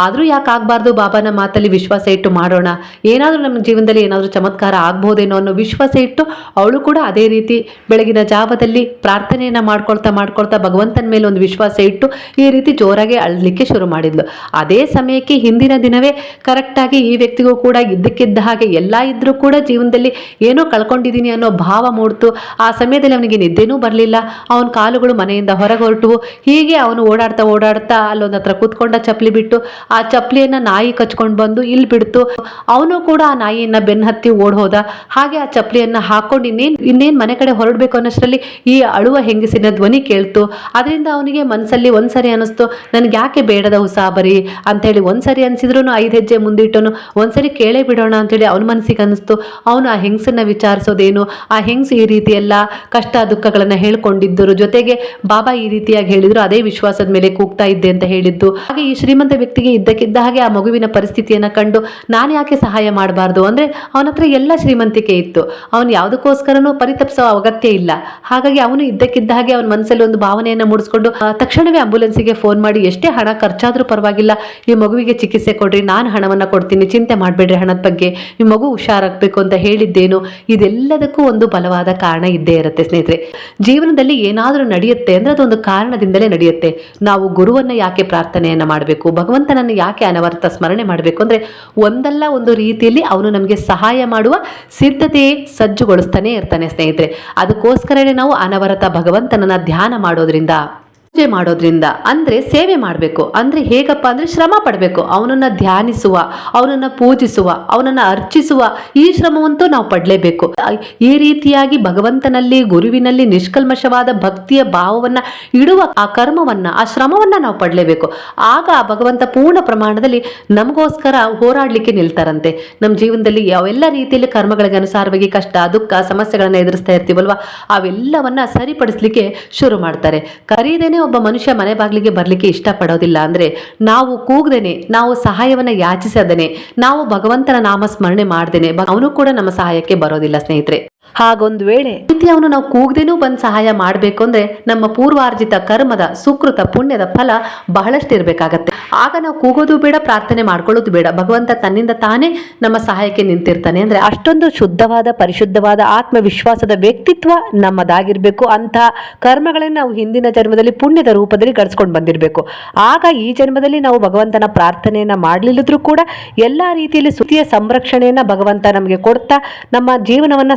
ಆದ್ರೂ ಯಾಕೆ ಆಗ್ಬಾರ್ದು ಬಾಬಾನ ಮಾತಲ್ಲಿ ವಿಶ್ವಾಸ ಇಟ್ಟು ಮಾಡೋಣ? ಏನಾದ್ರೂ ನಮ್ಮ ಜೀವನದಲ್ಲಿ ಏನಾದ್ರೂ ಚಮತ್ಕಾರ ಆಗ್ಬೋದೇನೋ ಅನ್ನೋ ವಿಶ್ವಾಸ ಇಟ್ಟು ಅವಳು ಕೂಡ ಅದೇ ರೀತಿ ಬೆಳಗಿನ ಜಾವದಲ್ಲಿ ಪ್ರಾರ್ಥನೆಯನ್ನ ಮಾಡ್ಕೊಳ್ತಾ ಮಾಡ್ಕೊಳ್ತಾ ಭಗವಂತನ ಮೇಲೆ ಒಂದು ವಿಶ್ವಾಸ ಇಟ್ಟು ಈ ರೀತಿ ಜೋರಾಗಿ ಅಳಲಿಕ್ಕೆ ಶುರು ಮಾಡಿದ್ಲು. ಅದೇ ಸಮಯಕ್ಕೆ ಹಿಂದಿನ ದಿನವೇ ಕರೆಕ್ಟಾಗಿ ಈ ವ್ಯಕ್ತಿಗೂ ಕೂಡ ಇದ್ದಕ್ಕಿದ್ದ ಹಾಗೆ ಎಲ್ಲ ಇದ್ದರೂ ಕೂಡ ಜೀವನದಲ್ಲಿ ಏನೋ ಕಳ್ಕೊಂಡಿದ್ದೀನಿ ಅನ್ನೋ ಭಾವ ಮೂಡ್ತು. ಆ ಸಮಯದಲ್ಲಿ ಅವನಿಗೆ ನಿದ್ದೆನೂ ಬರಲಿಲ್ಲ. ಅವನ ಕಾಲುಗಳು ಮನೆಯಿಂದ ಹೊರಗೆ ಹೊರಟುವು ಹೀಗೆ ಅವನು ಓಡಾಡ್ತಾ ಓಡಾಡ್ತಾ ಅಲ್ಲೊಂದು ಹತ್ರ ಕೂತ್ಕೊಂಡ ಚಪ್ಪಲಿ ಬಿಟ್ಟು, ಆ ಚಪ್ಪಲಿಯನ್ನ ನಾಯಿ ಕಚ್ಕೊಂಡು ಬಂದು ಇಲ್ಲಿ ಬಿಡ್ತು. ಅವನು ಕೂಡ ಆ ನಾಯಿಯನ್ನ ಬೆನ್ನ ಹತ್ತಿ ಓಡ್ ಹಾಗೆ ಆ ಚಪ್ಪಲಿಯನ್ನ ಹಾಕೊಂಡು ಇನ್ನೇನ್ ಇನ್ನೇನ್ ಮನೆ ಕಡೆ ಹೊರಡ್ಬೇಕು ಅನ್ನೋಷ್ಟರಲ್ಲಿ ಈ ಅಳುವ ಹೆಂಗಸಿನ ಧ್ವನಿ ಕೇಳ್ತು. ಅದರಿಂದ ಅವನಿಗೆ ಮನಸ್ಸಲ್ಲಿ ಒಂದ್ಸರಿ ಅನಿಸ್ತು ನನಗೆ ಯಾಕೆ ಬೇಡದ ಉಸಾಬರಿ ಅಂತೇಳಿ ಒಂದ್ಸರಿ ಅನಿಸಿದ್ರು ಐದು ಹೆಜ್ಜೆ ಮುಂದಿಟ್ಟನು. ಒಂದ್ಸರಿ ಕೇಳೇ ಬಿಡೋಣ ಅಂತೇಳಿ ಅವನ ಮನಸ್ಸಿಗೆ ಅನಿಸ್ತು ಅವನು ಆ ಹೆಂಗಸನ್ನು ವಿಚಾರಿಸೋದೇನು? ಆ ಹೆಂಗಸು ಈ ರೀತಿ ಎಲ್ಲ ಕಷ್ಟ ದುಃಖಗಳನ್ನು ಹೇಳ್ಕೊಂಡಿದ್ದರು. ಜೊತೆಗೆ ಬಾಬಾ ಈ ರೀತಿಯಾಗಿ ಹೇಳಿದ್ರು ಅದೇ ವಿಶ್ವಾಸದ ಮೇಲೆ ಕೂಗ್ತಾ ಇದ್ದೆ ಅಂತ ಹೇಳಿದ್ದು. ಹಾಗೆ ಈ ಶ್ರೀಮಂತ ವ್ಯಕ್ತಿಗೆ ಇದ್ದಕ್ಕಿದ್ದ ಹಾಗೆ ಆ ಮಗುವಿನ ಪರಿಸ್ಥಿತಿಯನ್ನು ಕಂಡು ನಾನು ಯಾಕೆ ಸಹಾಯ ಮಾಡಬಾರ್ದು? ಅಂದರೆ ಅವನ ಹತ್ರ ಎಲ್ಲ ಶ್ರೀಮಂತಿಕೆ ಇತ್ತು. ಅವನು ಯಾವುದಕ್ಕೋಸ್ಕರನೂ ಪರಿತಪಿಸೋ ಅಗತ್ಯ ಇಲ್ಲ. ಹಾಗಾಗಿ ಅವನು ಇದ್ದಕ್ಕಿದ್ದ ಹಾಗೆ ಅವನ ಮನಸ್ಸಲ್ಲಿ ಒಂದು ಭಾವನೆಯನ್ನು ಮೂಡಿಸ್ಕೊಂಡು ಆ, ತಕ್ಷಣವೇ ಆಂಬ್ಯುಲೆನ್ಸಿಗೆ ಫೋನ್ ಮಾಡಿ, ಎಷ್ಟೇ ಹಣ ಖರ್ಚಾದರೂ ಪರವಾಗಿಲ್ಲ, ಈ ಮಗುವಿಗೆ ಚಿಕಿತ್ಸೆ ಕೊಡ್ರಿ, ನಾನು ಹಣವನ್ನು ಕೊಡ್ತೀನಿ, ಚಿಂತೆ ಮಾಡಬೇಡ್ರಿ ಹಣದ ಬಗ್ಗೆ. ಈ ಮಗು ಹುಷಾರಾಗಬೇಕು ಅಂತ ಹೇಳಿದ್ದೇನು? ಇದೆಲ್ಲದಕ್ಕೂ ಒಂದು ಬಲವಾದ ಕಾರಣ ಇದ್ದೇ ಇರುತ್ತೆ ಸ್ನೇಹಿತರೆ. ಜೀವನದಲ್ಲಿ ಏನಾದರೂ ನಡೆಯುತ್ತೆ ಅಂದರೆ ಅದೊಂದು ಕಾರಣದಿಂದಲೇ ನಡೆಯುತ್ತೆ. ನಾವು ಗುರುವನ್ನು ಯಾಕೆ ಪ್ರಾರ್ಥನೆಯನ್ನು ಮಾಡಬೇಕು? ಭಗವಂತನನ್ನು ಯಾಕೆ ಅನವರ್ತ ಸ್ಮರಣೆ ಮಾಡಬೇಕು ಅಂದರೆ ಒಂದಲ್ಲ ಒಂದು ರೀತಿಯಲ್ಲಿ ಅವನು ನಮಗೆ ಸಹಾಯ ಮಾಡುವ ಸಿದ್ಧತೆ ಸಜ್ಜುಗೊಳಿಸ್ತಾನೆ ಇರ್ತಾನೆ ಸ್ನೇಹಿತರೆ. ಅದಕ್ಕೋಸ್ಕರನೇ ನಾವು ಅನವರತ ಭಗವಂತನನ್ನು ಧ್ಯಾನ ಮಾಡೋದ್ರಿಂದ ಪೂಜೆ ಮಾಡೋದ್ರಿಂದ, ಅಂದ್ರೆ ಸೇವೆ ಮಾಡಬೇಕು. ಅಂದ್ರೆ ಹೇಗಪ್ಪ ಅಂದ್ರೆ ಶ್ರಮ ಪಡಬೇಕು. ಅವನನ್ನ ಧ್ಯಾನಿಸುವ, ಅವನನ್ನ ಪೂಜಿಸುವ, ಅವನನ್ನ ಅರ್ಚಿಸುವ ಈ ಶ್ರಮವಂತೂ ನಾವು ಪಡಲೇಬೇಕು. ಈ ರೀತಿಯಾಗಿ ಭಗವಂತನಲ್ಲಿ, ಗುರುವಿನಲ್ಲಿ ನಿಷ್ಕಲ್ಮಶವಾದ ಭಕ್ತಿಯ ಭಾವವನ್ನ ಇಡುವ ಆ ಕರ್ಮವನ್ನ, ಆ ಶ್ರಮವನ್ನ ನಾವು ಪಡಲೇಬೇಕು. ಆಗ ಆ ಭಗವಂತ ಪೂರ್ಣ ಪ್ರಮಾಣದಲ್ಲಿ ನಮಗೋಸ್ಕರ ಹೋರಾಡಲಿಕ್ಕೆ ನಿಲ್ತಾರಂತೆ. ನಮ್ಮ ಜೀವನದಲ್ಲಿ ಯಾವೆಲ್ಲ ರೀತಿಯಲ್ಲಿ ಕರ್ಮಗಳಿಗೆ ಅನುಸಾರವಾಗಿ ಕಷ್ಟ, ದುಃಖ, ಸಮಸ್ಯೆಗಳನ್ನ ಎದುರಿಸ್ತಾ ಇರ್ತೀವಲ್ವಾ, ಅವೆಲ್ಲವನ್ನ ಸರಿಪಡಿಸಲಿಕ್ಕೆ ಶುರು ಮಾಡ್ತಾರೆ. ಕರೀದೇನೆ ಒಬ್ಬ ಮನುಷ್ಯ ಮನೆ ಬಾಗಿಲಿಗೆ ಬರಲಿಕ್ಕೆ ಇಷ್ಟಪಡೋದಿಲ್ಲ ಅಂದ್ರೆ ನಾವು ಕೂಗ್ದೇನೆ, ನಾವು ಸಹಾಯವನ್ನ ಯಾಚಿಸದೇನೆ, ನಾವು ಭಗವಂತನ ನಾಮ ಸ್ಮರಣೆ ಮಾಡ್ದೇನೆ ಅವನು ಕೂಡ ನಮ್ಮ ಸಹಾಯಕ್ಕೆ ಬರೋದಿಲ್ಲ ಸ್ನೇಹಿತರೆ. ಹಾಗೊಂದು ವೇಳೆ ಅವನು ನಾವು ಕೂಗ್ದೇನೂ ಬಂದು ಸಹಾಯ ಮಾಡಬೇಕು ಅಂದ್ರೆ ನಮ್ಮ ಪೂರ್ವಾರ್ಜಿತ ಕರ್ಮದ, ಸುಕೃತ ಪುಣ್ಯದ ಫಲ ಬಹಳಷ್ಟು ಇರಬೇಕಾಗತ್ತೆ ಆಗ ನಾವು ಕೂಗೋದು ಬೇಡ, ಪ್ರಾರ್ಥನೆ ಮಾಡ್ಕೊಳ್ಳೋದು ಬೇಡ. ಭಗವಂತ ತನ್ನಿಂದ ತಾನೇ ನಮ್ಮ ಸಹಾಯಕ್ಕೆ ನಿಂತಿರ್ತಾನೆ. ಅಂದ್ರೆ ಅಷ್ಟೊಂದು ಶುದ್ಧವಾದ, ಪರಿಶುದ್ಧವಾದ ಆತ್ಮವಿಶ್ವಾಸದ ವ್ಯಕ್ತಿತ್ವ ನಮ್ಮದಾಗಿರ್ಬೇಕು. ಅಂತ ಕರ್ಮಗಳನ್ನು ನಾವು ಹಿಂದಿನ ಜನ್ಮದಲ್ಲಿ ಪುಣ್ಯದ ರೂಪದಲ್ಲಿ ಗಳಿಸ್ಕೊಂಡು ಬಂದಿರಬೇಕು. ಆಗ ಈ ಜನ್ಮದಲ್ಲಿ ನಾವು ಭಗವಂತನ ಪ್ರಾರ್ಥನೆಯನ್ನ ಮಾಡಲಿಲ್ಲದ್ರೂ ಕೂಡ ಎಲ್ಲಾ ರೀತಿಯಲ್ಲಿ ಸುತಿಯ ಸಂರಕ್ಷಣೆಯನ್ನ ಭಗವಂತ ನಮಗೆ ಕೊಡ್ತಾ ನಮ್ಮ ಜೀವನವನ್ನ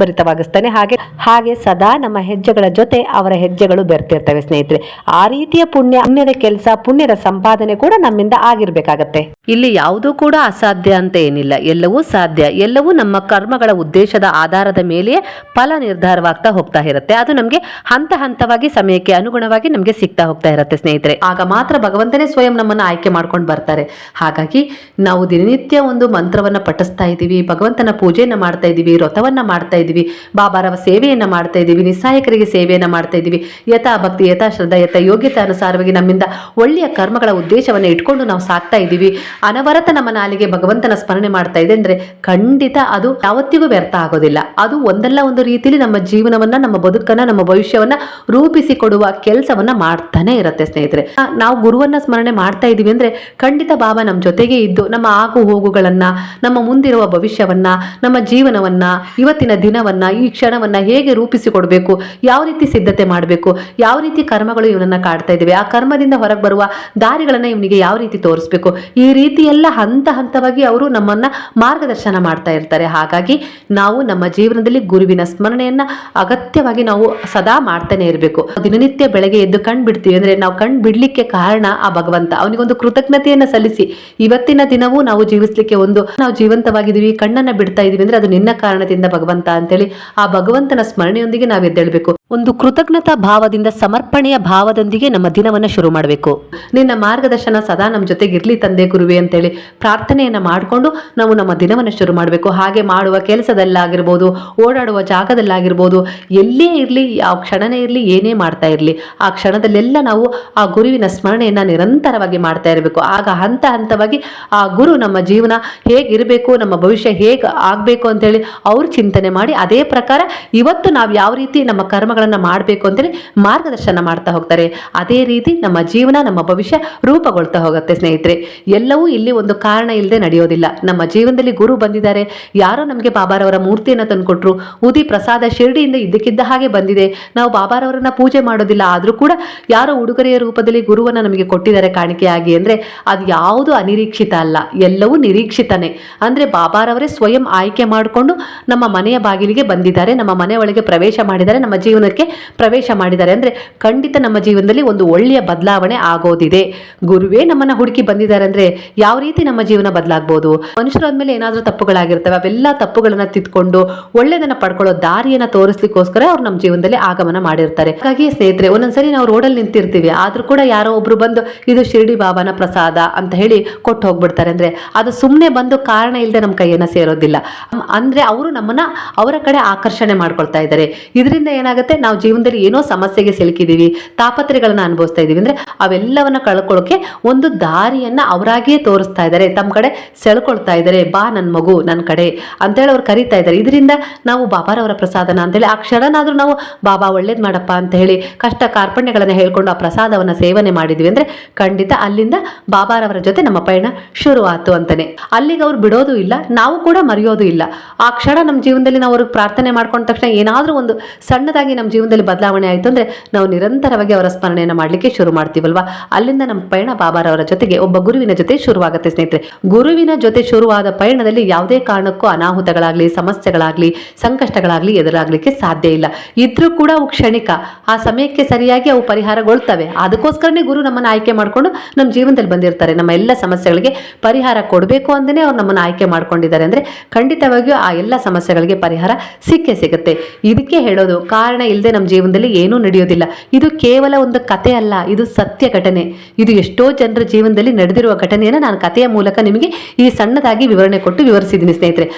ಸಂಪತ್ಭರಿತವಾಗಿಸ್ತಾನೆ ಹಾಗೆ ಹಾಗೆ ಸದಾ ನಮ್ಮ ಹೆಜ್ಜೆಗಳ ಜೊತೆ ಅವರ ಹೆಜ್ಜೆಗಳು ಬೆರ್ತಿರ್ತವೆ ಸ್ನೇಹಿತರೆ. ಆ ರೀತಿಯ ಪುಣ್ಯ ಪುಣ್ಯದ ಕೆಲಸ, ಪುಣ್ಯದ ಸಂಪಾದನೆ ಕೂಡ ನಮ್ಮಿಂದ ಆಗಿರ್ಬೇಕಾಗತ್ತೆ. ಇಲ್ಲಿ ಯಾವುದೂ ಕೂಡ ಅಸಾಧ್ಯ ಅಂತ ಏನಿಲ್ಲ. ಎಲ್ಲವೂ ಸಾಧ್ಯ. ಎಲ್ಲವೂ ನಮ್ಮ ಕರ್ಮಗಳ ಉದ್ದೇಶದ ಆಧಾರದ ಮೇಲೆಯೇ ಫಲ ನಿರ್ಧಾರವಾಗ್ತಾ ಹೋಗ್ತಾ ಇರುತ್ತೆ. ಅದು ನಮಗೆ ಹಂತ ಹಂತವಾಗಿ ಸಮಯಕ್ಕೆ ಅನುಗುಣವಾಗಿ ನಮಗೆ ಸಿಗ್ತಾ ಹೋಗ್ತಾ ಇರುತ್ತೆ ಸ್ನೇಹಿತರೆ. ಆಗ ಮಾತ್ರ ಭಗವಂತನೇ ಸ್ವಯಂ ನಮ್ಮನ್ನು ಆಯ್ಕೆ ಮಾಡ್ಕೊಂಡು ಬರ್ತಾರೆ. ಹಾಗಾಗಿ ನಾವು ದಿನನಿತ್ಯ ಒಂದು ಮಂತ್ರವನ್ನು ಪಠಿಸ್ತಾ ಇದ್ದೀವಿ, ಭಗವಂತನ ಪೂಜೆಯನ್ನು ಮಾಡ್ತಾ ಇದ್ದೀವಿ, ವ್ರತವನ್ನು ಮಾಡ್ತಾ ಇದ್ದೀವಿ, ಬಾಬಾರವ ಸೇವೆಯನ್ನು ಮಾಡ್ತಾ ಇದ್ದೀವಿ, ನಿಸ್ಸಾಯಕರಿಗೆ ಸೇವೆಯನ್ನು ಮಾಡ್ತಾ ಇದ್ದೀವಿ. ಯಥಾ ಭಕ್ತಿ, ಯಥಾ ಶ್ರದ್ಧಾ, ಯಥಾ ಯೋಗ್ಯತೆ ಅನುಸಾರವಾಗಿ ನಮ್ಮಿಂದ ಒಳ್ಳೆಯ ಕರ್ಮಗಳ ಉದ್ದೇಶವನ್ನು ಇಟ್ಕೊಂಡು ನಾವು ಸಾಕ್ತಾ ಇದ್ದೀವಿ. ಅನವರತ ನಮ್ಮ ನಾಲಿಗೆ ಭಗವಂತನ ಸ್ಮರಣೆ ಮಾಡ್ತಾ ಇದೆ ಅಂದ್ರೆ ಖಂಡಿತ ಅದು ಯಾವತ್ತಿಗೂ ವ್ಯರ್ಥ ಆಗೋದಿಲ್ಲ. ಅದು ಒಂದಲ್ಲ ಒಂದು ರೀತಿಯಲ್ಲಿ ನಮ್ಮ ಜೀವನವನ್ನ, ನಮ್ಮ ಬದುಕನ್ನ, ನಮ್ಮ ಭವಿಷ್ಯವನ್ನ ರೂಪಿಸಿಕೊಡುವ ಕೆಲಸವನ್ನ ಮಾಡ್ತಾನೆ ಇರುತ್ತೆ ಸ್ನೇಹಿತರೆ. ನಾವು ಗುರುವನ್ನ ಸ್ಮರಣೆ ಮಾಡ್ತಾ ಇದೀವಿ ಅಂದ್ರೆ ಖಂಡಿತ ಬಾಬಾ ನಮ್ಮ ಜೊತೆಗೆ ಇದ್ದು, ನಮ್ಮ ಆಗು ಹೋಗುಗಳನ್ನ, ನಮ್ಮ ಮುಂದಿರುವ ಭವಿಷ್ಯವನ್ನ, ನಮ್ಮ ಜೀವನವನ್ನ, ಇವತ್ತಿನ ದಿನವನ್ನ, ಈ ಕ್ಷಣವನ್ನ ಹೇಗೆ ರೂಪಿಸಿಕೊಡ್ಬೇಕು, ಯಾವ ರೀತಿ ಸಿದ್ಧತೆ ಮಾಡಬೇಕು, ಯಾವ ರೀತಿ ಕರ್ಮಗಳು ಇವನನ್ನ ಕಾಡ್ತಾ ಇದ್ದೇವೆ, ಆ ಕರ್ಮದಿಂದ ಹೊರಗೆ ಬರುವ ದಾರಿಗಳನ್ನ ಇವನಿಗೆ ಯಾವ ರೀತಿ ತೋರಿಸ್ಬೇಕು, ಈ ರೀತಿ ಎಲ್ಲ ಹಂತ ಹಂತವಾಗಿ ಅವರು ನಮ್ಮನ್ನ ಮಾರ್ಗದರ್ಶನ ಮಾಡ್ತಾ ಇರ್ತಾರೆ. ಹಾಗಾಗಿ ನಾವು ನಮ್ಮ ಜೀವನದಲ್ಲಿ ಗುರುವಿನ ಸ್ಮರಣೆಯನ್ನ ಅಗತ್ಯವಾಗಿ ನಾವು ಸದಾ ಮಾಡ್ತಾನೆ ಇರಬೇಕು. ದಿನನಿತ್ಯ ಬೆಳಗ್ಗೆ ಎದ್ದು ಕಣ್ ಬಿಡ್ತೀವಿ ಅಂದ್ರೆ ನಾವು ಕಣ್ ಬಿಡ್ಲಿಕ್ಕೆ ಕಾರಣ ಆ ಭಗವಂತ. ಅವನಿಗೊಂದು ಕೃತಜ್ಞತೆಯನ್ನ ಸಲ್ಲಿಸಿ ಇವತ್ತಿನ ದಿನವೂ ನಾವು ಜೀವಿಸ್ಲಿಕ್ಕೆ ಒಂದು ನಾವು ಜೀವಂತವಾಗಿದ್ದೀವಿ, ಕಣ್ಣನ್ನ ಬಿಡ್ತಾ ಇದೀವಿ ಅಂದ್ರೆ ಅದು ನಿನ್ನ ಕಾರಣದಿಂದ ಭಗವಂತ ಅಂತೇಳಿ ಆ ಭಗವಂತನ ಸ್ಮರಣೆಯೊಂದಿಗೆ ನಾವು ಎದ್ದೇಳ್ಬೇಕು. ಒಂದು ಕೃತಜ್ಞತಾ ಭಾವದಿಂದ ಸಮರ್ಪಣೆಯ ಭಾವದೊಂದಿಗೆ ನಮ್ಮ ದಿನವನ್ನು ಶುರು ಮಾಡಬೇಕು. ನಿನ್ನ ಮಾರ್ಗದರ್ಶನ ಸದಾ ನಮ್ಮ ಜೊತೆಗೆ ಇರ್ಲಿ ತಂದೆ ಗುರುವೆ ಅಂತೇಳಿ ಪ್ರಾರ್ಥನೆಯನ್ನು ಮಾಡಿಕೊಂಡು ನಾವು ನಮ್ಮ ದಿನವನ್ನು ಶುರು ಮಾಡಬೇಕು. ಹಾಗೆ ಮಾಡುವ ಕೆಲಸದಲ್ಲಾಗಿರ್ಬೋದು, ಓಡಾಡುವ ಜಾಗದಲ್ಲಾಗಿರ್ಬೋದು, ಎಲ್ಲೇ ಇರಲಿ, ಯಾವ ಕ್ಷಣನೇ ಇರಲಿ, ಏನೇ ಮಾಡ್ತಾ ಇರಲಿ, ಆ ಕ್ಷಣದಲ್ಲೆಲ್ಲ ನಾವು ಆ ಗುರುವಿನ ಸ್ಮರಣೆಯನ್ನು ನಿರಂತರವಾಗಿ ಮಾಡ್ತಾ ಇರಬೇಕು. ಆಗ ಹಂತ ಹಂತವಾಗಿ ಆ ಗುರು ನಮ್ಮ ಜೀವನ ಹೇಗಿರಬೇಕು, ನಮ್ಮ ಭವಿಷ್ಯ ಹೇಗೆ ಆಗಬೇಕು ಅಂತೇಳಿ ಅವ್ರು ಚಿಂತನೆ ಮಾಡಿ, ಅದೇ ಪ್ರಕಾರ ಇವತ್ತು ನಾವು ಯಾವ ರೀತಿ ನಮ್ಮ ಕರ್ಮಗಳನ್ನು ಮಾಡಬೇಕು ಅಂತೇಳಿ ಮಾರ್ಗದರ್ಶನ ಮಾಡ್ತಾ ಹೋಗ್ತಾರೆ. ಅದೇ ರೀತಿ ನಮ್ಮ ಜೀವನ, ನಮ್ಮ ಭವಿಷ್ಯ ರೂಪಗೊಳ್ತಾ ಹೋಗುತ್ತೆ ಸ್ನೇಹಿತರೆ. ಎಲ್ಲವೂ ಇಲ್ಲಿ ಒಂದು ಕಾರಣ ಇಲ್ಲದೆ ನಡೆಯೋದಿಲ್ಲ. ನಮ್ಮ ಜೀವನದಲ್ಲಿ ಗುರು ಬಂದಿದ್ದಾರೆ. ಯಾರೋ ನಮಗೆ ಬಾಬಾರವರ ಮೂರ್ತಿಯನ್ನು ತಂದುಕೊಟ್ರು. ಉದಿ ಪ್ರಸಾದ ಶಿರಡಿಯಿಂದ ಇದ್ದಕ್ಕಿದ್ದ ಹಾಗೆ ಬಂದಿದೆ. ನಾವು ಬಾಬಾರವರನ್ನ ಪೂಜೆ ಮಾಡೋದಿಲ್ಲ. ಆದರೂ ಕೂಡ ಯಾರೋ ಉಡುಗೊರೆಯ ರೂಪದಲ್ಲಿ ಗುರುವನ್ನ ನಮಗೆ ಕೊಟ್ಟಿದ್ದಾರೆ ಕಾಣಿಕೆಯಾಗಿ ಅಂದ್ರೆ ಅದು ಯಾವುದು ಅನಿರೀಕ್ಷಿತ ಅಲ್ಲ. ಎಲ್ಲವೂ ನಿರೀಕ್ಷಿತನೇ. ಅಂದ್ರೆ ಬಾಬಾರವರೇ ಸ್ವಯಂ ಆಯ್ಕೆ ಮಾಡಿಕೊಂಡು ನಮ್ಮ ಮನೆಯ ಬಾಗಿಲಿಗೆ ಬಂದಿದ್ದಾರೆ. ನಮ್ಮ ಮನೆ ಪ್ರವೇಶ ಮಾಡಿದ್ದಾರೆ. ನಮ್ಮ ಪ್ರವೇಶ ಮಾಡಿದ್ದಾರೆ. ಅಂದ್ರೆ ಖಂಡಿತ ನಮ್ಮ ಜೀವನದಲ್ಲಿ ಒಂದು ಒಳ್ಳೆಯ ಬದಲಾವಣೆ ಆಗೋದಿದೆ. ಗುರುವೇ ನಮ್ಮನ್ನ ಹುಡುಕಿ ಬಂದಿದ್ದಾರೆ ಅಂದ್ರೆ ಯಾವ ರೀತಿ ನಮ್ಮ ಜೀವನ ಬದಲಾಗ್ಬೋದು? ಮನುಷ್ಯರು ಆದಮೇಲೆ ಏನಾದರೂ ತಪ್ಪುಗಳಾಗಿರ್ತವೆ, ಅವೆಲ್ಲ ತಪ್ಪುಗಳನ್ನ ತಿದ್ಕೊಂಡು ಒಳ್ಳೆಯದನ್ನು ಪಡ್ಕೊಳ್ಳೋ ದಾರಿಯನ್ನ ತೋರಿಸ್ಲಿಕ್ಕೋಸ್ಕರ ಅವ್ರು ನಮ್ಮ ಜೀವನದಲ್ಲಿ ಆಗಮನ ಮಾಡಿರ್ತಾರೆ. ಹಾಗಾಗಿ ಸ್ನೇಹಿತರೆ, ಒಂದೊಂದ್ಸರಿ ನಾವು ರೋಡಲ್ಲಿ ನಿಂತಿರ್ತೀವಿ. ಆದ್ರೂ ಕೂಡ ಯಾರೋ ಒಬ್ರು ಬಂದು ಇದು ಶಿರಡಿ ಬಾಬಾನ ಪ್ರಸಾದ ಅಂತ ಹೇಳಿ ಕೊಟ್ಟು ಹೋಗ್ಬಿಡ್ತಾರೆ. ಅಂದ್ರೆ ಅದು ಸುಮ್ಮನೆ ಬಂದು ಕಾರಣ ಇಲ್ಲದೆ ನಮ್ಮ ಕೈಯನ್ನ ಸೇರೋದಿಲ್ಲ. ಅಂದ್ರೆ ಅವರು ನಮ್ಮನ್ನ ಅವರ ಕಡೆ ಆಕರ್ಷಣೆ ಮಾಡ್ಕೊಳ್ತಾ ಇದ್ದಾರೆ. ಇದರಿಂದ ಏನಾಗುತ್ತೆ? ನಾವು ಜೀವನದಲ್ಲಿ ಏನೋ ಸಮಸ್ಯೆಗೆ ಸಿಲುಕಿದೀವಿ ತಾಪತ್ರೆಗಳನ್ನ ಅನುಭವಿಸ್ತಾ ಇದೀವಿ. ಅಂದ್ರೆ ಅವೆಲ್ಲವನ್ನ ಕಳ್ಕೊಳ್ಳೋಕೆ ಒಂದು ದಾರಿಯನ್ನ ಅವರಾಗಿಯೇ ತೋರಿಸ್ತಾ ಇದ್ದಾರೆ. ತಮ್ಮ ಕಡೆ ಸೆಳ್ಕೊಳ್ತಾ ಇದ್ದಾರೆ. ಬಾ ನನ್ನ ಮಗು ನನ್ನ ಕಡೆ ಅಂತೇಳಿ ಅವ್ರು ಕರೀತಾ ಇದ್ದಾರೆ. ಇದರಿಂದ ನಾವು ಬಾಬಾರವರ ಪ್ರಸಾದನ ಅಂತೇಳಿ ಆ ಕ್ಷಣನಾದ್ರೂ ನಾವು ಬಾಬಾ, ಒಳ್ಳೇದ್ ಮಾಡಪ್ಪ ಅಂತ ಹೇಳಿ ಕಷ್ಟ ಕಾರ್ಪಣ್ಯಗಳನ್ನ ಹೇಳ್ಕೊಂಡು ಆ ಪ್ರಸಾದವನ್ನ ಸೇವನೆ ಮಾಡಿದ್ವಿ. ಅಂದ್ರೆ ಖಂಡಿತ ಅಲ್ಲಿಂದ ಬಾಬಾರವರ ಜೊತೆ ನಮ್ಮ ಪಯಣ ಶುರು ಆತು ಅಂತಾನೆ. ಅಲ್ಲಿಗೆ ಅವ್ರು ಬಿಡೋದು ಇಲ್ಲ, ನಾವು ಕೂಡ ಮರೆಯೋದು ಇಲ್ಲ. ಆ ಕ್ಷಣ ನಮ್ಮ ಜೀವನದಲ್ಲಿ ನಾವು ಅವ್ರಿಗೆ ಪ್ರಾರ್ಥನೆ ಮಾಡ್ಕೊಂಡ ತಕ್ಷಣ ಏನಾದರೂ ಒಂದು ಸಣ್ಣದಾಗಿ ನಮ್ಮ ಜೀವನದಲ್ಲಿ ಬದಲಾವಣೆ ಆಯಿತು ಅಂದ್ರೆ ನಾವು ನಿರಂತರವಾಗಿ ಅವರ ಸ್ಮರಣೆಯನ್ನು ಮಾಡಲಿಕ್ಕೆ ಶುರು ಮಾಡ್ತೀವಲ್ವಾ? ಅಲ್ಲಿಂದ ನಮ್ಮ ಪಯಣ ಬಾಬಾರವರ ಜೊತೆಗೆ ಒಬ್ಬ ಗುರುವಿನ ಜೊತೆ ಶುರುವಾಗುತ್ತೆ ಸ್ನೇಹಿತರೆ. ಗುರುವಿನ ಜೊತೆ ಶುರುವಾದ ಪಯಣದಲ್ಲಿ ಯಾವುದೇ ಕಾರಣಕ್ಕೂ ಅನಾಹುತಗಳಾಗ್ಲಿ, ಸಮಸ್ಯೆಗಳಾಗ್ಲಿ, ಸಂಕಷ್ಟಗಳಾಗ್ಲಿ ಎದುರಾಗಲಿಕ್ಕೆ ಸಾಧ್ಯ ಇಲ್ಲ. ಇದ್ರೂ ಕೂಡ ಅವು ಕ್ಷಣಿಕ. ಆ ಸಮಯಕ್ಕೆ ಸರಿಯಾಗಿ ಅವು ಪರಿಹಾರಗೊಳ್ತವೆ. ಅದಕ್ಕೋಸ್ಕರನೇ ಗುರು ನಮ್ಮನ್ನು ಆಯ್ಕೆ ಮಾಡಿಕೊಂಡು ನಮ್ಮ ಜೀವನದಲ್ಲಿ ಬಂದಿರ್ತಾರೆ. ನಮ್ಮ ಎಲ್ಲ ಸಮಸ್ಯೆಗಳಿಗೆ ಪರಿಹಾರ ಕೊಡಬೇಕು ಅಂತಾನೆ ಅವ್ರು ನಮ್ಮನ್ನು ಆಯ್ಕೆ ಮಾಡ್ಕೊಂಡಿದ್ದಾರೆ. ಅಂದ್ರೆ ಖಂಡಿತವಾಗಿಯೂ ಆ ಎಲ್ಲ ಸಮಸ್ಯೆಗಳಿಗೆ ಪರಿಹಾರ ಸಿಕ್ಕೇ ಸಿಗುತ್ತೆ. ಇದಕ್ಕೆ ಹೇಳೋದು ಕಾರಣ ಇಲ್ಲದೆ ನಮ್ಮ ಜೀವನದಲ್ಲಿ ಏನೂ ನಡೆಯೋದಿಲ್ಲ. ಇದು ಕೇವಲ ಒಂದು ಕತೆ ಅಲ್ಲ, ಇದು ಸತ್ಯ ಘಟನೆ. ಇದು ಎಷ್ಟೋ ಜನರ ಜೀವನದಲ್ಲಿ ನಡೆದಿರುವ ಘಟನೆಯನ್ನು ನಾನು ಕಥೆಯ ಮೂಲಕ ನಿಮಗೆ ಈ ಸಣ್ಣದಾಗಿ ವಿವರಣೆ ಕೊಟ್ಟು ವಿವರಿಸಿದ್ದೀನಿ, ಸ್ನೇಹಿತರೆ.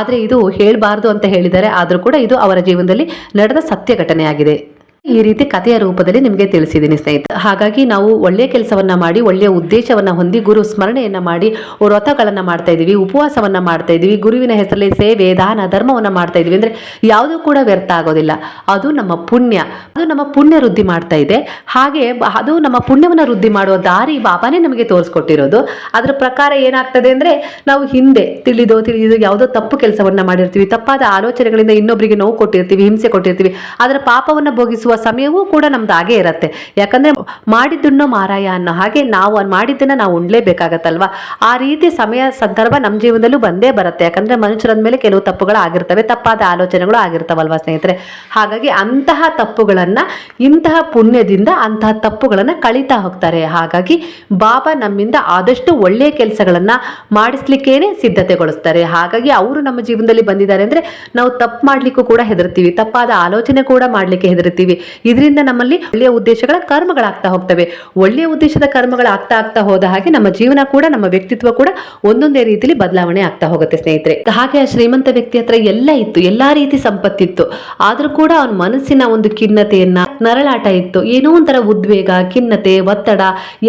ಆದರೆ ಇದು ಹೇಳಬಾರ್ದು ಅಂತ ಹೇಳಿದ್ದಾರೆ ಆದರೂ ಕೂಡ ಇದು ಅವರ ಜೀವನದಲ್ಲಿ ನಡೆದ ಸತ್ಯ ಘಟನೆಯಾಗಿದೆ. ಈ ರೀತಿ ಕಥೆಯ ರೂಪದಲ್ಲಿ ನಿಮಗೆ ತಿಳಿಸಿದ್ದೀನಿ ಸ್ನೇಹಿತರೆ ಹಾಗಾಗಿ ನಾವು ಒಳ್ಳೆಯ ಕೆಲಸವನ್ನ ಮಾಡಿ ಒಳ್ಳೆಯ ಉದ್ದೇಶವನ್ನ ಹೊಂದಿ, ಗುರು ಸ್ಮರಣೆಯನ್ನ ಮಾಡಿ, ವ್ರತಗಳನ್ನ ಮಾಡ್ತಾ ಇದ್ದೀವಿ, ಉಪವಾಸವನ್ನ ಮಾಡ್ತಾ ಇದ್ದೀವಿ, ಗುರುವಿನ ಹೆಸರಲ್ಲಿ ಸೇವೆ, ದಾನ, ಧರ್ಮವನ್ನ ಮಾಡ್ತಾ ಇದ್ದೀವಿ ಅಂದ್ರೆ ಯಾವುದೂ ಕೂಡ ವ್ಯರ್ಥ ಆಗೋದಿಲ್ಲ. ಅದು ನಮ್ಮ ಪುಣ್ಯ. ಅದು ನಮ್ಮ ಪುಣ್ಯ ವೃದ್ಧಿ ಮಾಡ್ತಾ ಇದೆ. ಹಾಗೆ ಅದು ನಮ್ಮ ಪುಣ್ಯವನ್ನ ವೃದ್ಧಿ ಮಾಡುವ ದಾರಿ ಬಾಬಾನೇ ನಮಗೆ ತೋರಿಸ್ಕೊಟ್ಟಿರೋದು. ಅದರ ಪ್ರಕಾರ ಏನಾಗ್ತದೆ ಅಂದ್ರೆ ನಾವು ಹಿಂದೆ ತಿಳಿದೋ ತಿಳಿದು ಯಾವುದೋ ತಪ್ಪು ಕೆಲಸವನ್ನ ಮಾಡಿರ್ತೀವಿ. ತಪ್ಪಾದ ಆಲೋಚನೆಗಳಿಂದ ಇನ್ನೊಬ್ಬರಿಗೆ ನೋವು ಕೊಟ್ಟಿರ್ತೀವಿ, ಹಿಂಸೆ ಕೊಟ್ಟಿರ್ತೀವಿ. ಅದರ ಪಾಪವನ್ನ ಭೋಗಿಸುವ ಅನುಭವಿಸುವ ಸಮಯವೂ ಕೂಡ ನಮ್ದು ಹಾಗೆ ಇರುತ್ತೆ. ಯಾಕಂದ್ರೆ ಮಾಡಿದ್ದನ್ನು ಮಾರಾಯ ಅನ್ನೋ ಹಾಗೆ ನಾವು ಮಾಡಿದ್ದನ್ನು ನಾವು ಉಣ್ಲೇಬೇಕಾಗತ್ತಲ್ವಾ? ಆ ರೀತಿ ಸಮಯ ಸಂದರ್ಭ ನಮ್ಮ ಜೀವನದಲ್ಲೂ ಬಂದೇ ಬರುತ್ತೆ. ಯಾಕಂದ್ರೆ ಮನುಷ್ಯರಂದ ಮೇಲೆ ಕೆಲವು ತಪ್ಪುಗಳು ಆಗಿರ್ತವೆ. ತಪ್ಪಾದ ಆಲೋಚನೆಗಳು ಆಗಿರ್ತಾವಲ್ವಾ ಸ್ನೇಹಿತರೆ? ಹಾಗಾಗಿ ಅಂತಹ ತಪ್ಪುಗಳನ್ನ, ಇಂತಹ ಪುಣ್ಯದಿಂದ ಅಂತಹ ತಪ್ಪುಗಳನ್ನ ಕಳೀತಾ ಹೋಗ್ತಾರೆ. ಹಾಗಾಗಿ ಬಾಬಾ ನಮ್ಮಿಂದ ಆದಷ್ಟು ಒಳ್ಳೆಯ ಕೆಲಸಗಳನ್ನ ಮಾಡಿಸ್ಲಿಕ್ಕೇನೆ ಸಿದ್ಧತೆಗೊಳಿಸ್ತಾರೆ. ಹಾಗಾಗಿ ಅವರು ನಮ್ಮ ಜೀವನದಲ್ಲಿ ಬಂದಿದ್ದಾರೆ ಅಂದ್ರೆ ನಾವು ತಪ್ಪು ಮಾಡ್ಲಿಕ್ಕೂ ಕೂಡ ಹೆದರ್ತೀವಿ. ತಪ್ಪಾದ ಆಲೋಚನೆ ಕೂಡ ಮಾಡ್ಲಿಕ್ಕೆ ಹೆದರ್ತೀವಿ. ಇದರಿಂದ ನಮ್ಮಲ್ಲಿ ಒಳ್ಳೆಯ ಉದ್ದೇಶಗಳ ಕರ್ಮಗಳಾಗ್ತಾ ಹೋಗ್ತವೆ. ಒಳ್ಳೆಯ ಉದ್ದೇಶದ ಕರ್ಮಗಳಾಗ್ತಾ ಆಗ್ತಾ ಹೋದ ಹಾಗೆ ನಮ್ಮ ಜೀವನ ಕೂಡ, ನಮ್ಮ ವ್ಯಕ್ತಿತ್ವ ಕೂಡ ಒಂದೊಂದೇ ರೀತಿಯಲ್ಲಿ ಬದಲಾವಣೆ ಆಗ್ತಾ ಹೋಗುತ್ತೆ ಸ್ನೇಹಿತರೆ. ಹಾಗೆ ಆ ಶ್ರೀಮಂತ ವ್ಯಕ್ತಿ ಹತ್ರ ಎಲ್ಲ ಇತ್ತು, ಎಲ್ಲಾ ರೀತಿ ಸಂಪತ್ತಿತ್ತು. ಆದ್ರೂ ಕೂಡ ಅವನ ಮನಸ್ಸಿನ ಒಂದು ಖಿನ್ನತೆಯನ್ನ, ನರಳಾಟ ಇತ್ತು. ಏನೋ ಒಂಥರ ಉದ್ವೇಗ, ಖಿನ್ನತೆ, ಒತ್ತಡ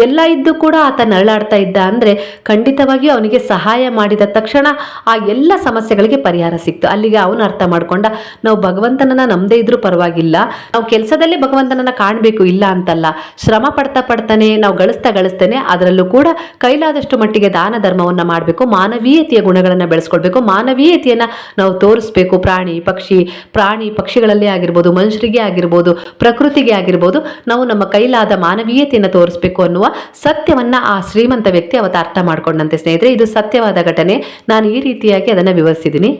ಎಲ್ಲ ಇದ್ದು ಕೂಡ ಆತ ನರಳಾಡ್ತಾ ಇದ್ದ ಅಂದ್ರೆ ಖಂಡಿತವಾಗಿಯೂ ಅವನಿಗೆ ಸಹಾಯ ಮಾಡಿದ ತಕ್ಷಣ ಆ ಎಲ್ಲ ಸಮಸ್ಯೆಗಳಿಗೆ ಪರಿಹಾರ ಸಿಕ್ತು. ಅಲ್ಲಿಗೆ ಅವನು ಅರ್ಥ ಮಾಡ್ಕೊಂಡ, ನಾವು ಭಗವಂತನನ್ನ ನಮ್ದೇ ಇದ್ರೂ ಪರವಾಗಿಲ್ಲ. ನಾವು ಕೆಲಸದಲ್ಲೇ ಭಗವಂತನನ್ನ ಕಾಣಬೇಕು, ಇಲ್ಲ ಅಂತಲ್ಲ. ಶ್ರಮ ಪಡ್ತಾ ಪಡ್ತಾನೆ, ನಾವು ಗಳಿಸ್ತಾ ಗಳಿಸ್ತೇನೆ, ಅದರಲ್ಲೂ ಕೂಡ ಕೈಲಾದಷ್ಟು ಮಟ್ಟಿಗೆ ದಾನ ಧರ್ಮವನ್ನು ಮಾಡಬೇಕು, ಮಾನವೀಯತೆಯ ಗುಣಗಳನ್ನು ಬೆಳೆಸ್ಕೊಳ್ಬೇಕು, ಮಾನವೀಯತೆಯನ್ನು ನಾವು ತೋರಿಸ್ಬೇಕು. ಪ್ರಾಣಿ, ಪಕ್ಷಿ, ಪ್ರಾಣಿ ಪಕ್ಷಿಗಳಲ್ಲೇ ಆಗಿರ್ಬೋದು, ಮನುಷ್ಯರಿಗೆ ಆಗಿರ್ಬೋದು, ಪ್ರಕೃತಿಗೆ ಆಗಿರ್ಬೋದು, ನಾವು ನಮ್ಮ ಕೈಲಾದ ಮಾನವೀಯತೆಯನ್ನು ತೋರಿಸ್ಬೇಕು ಅನ್ನುವ ಸತ್ಯವನ್ನು ಆ ಶ್ರೀಮಂತ ವ್ಯಕ್ತಿ ಅವತ್ತು ಅರ್ಥ ಮಾಡ್ಕೊಂಡಂತೆ ಸ್ನೇಹಿತರೆ. ಇದು ಸತ್ಯವಾದ ಘಟನೆ. ನಾನು ಈ ರೀತಿಯಾಗಿ ಅದನ್ನು ವಿವರಿಸಿದ್ದೀನಿ.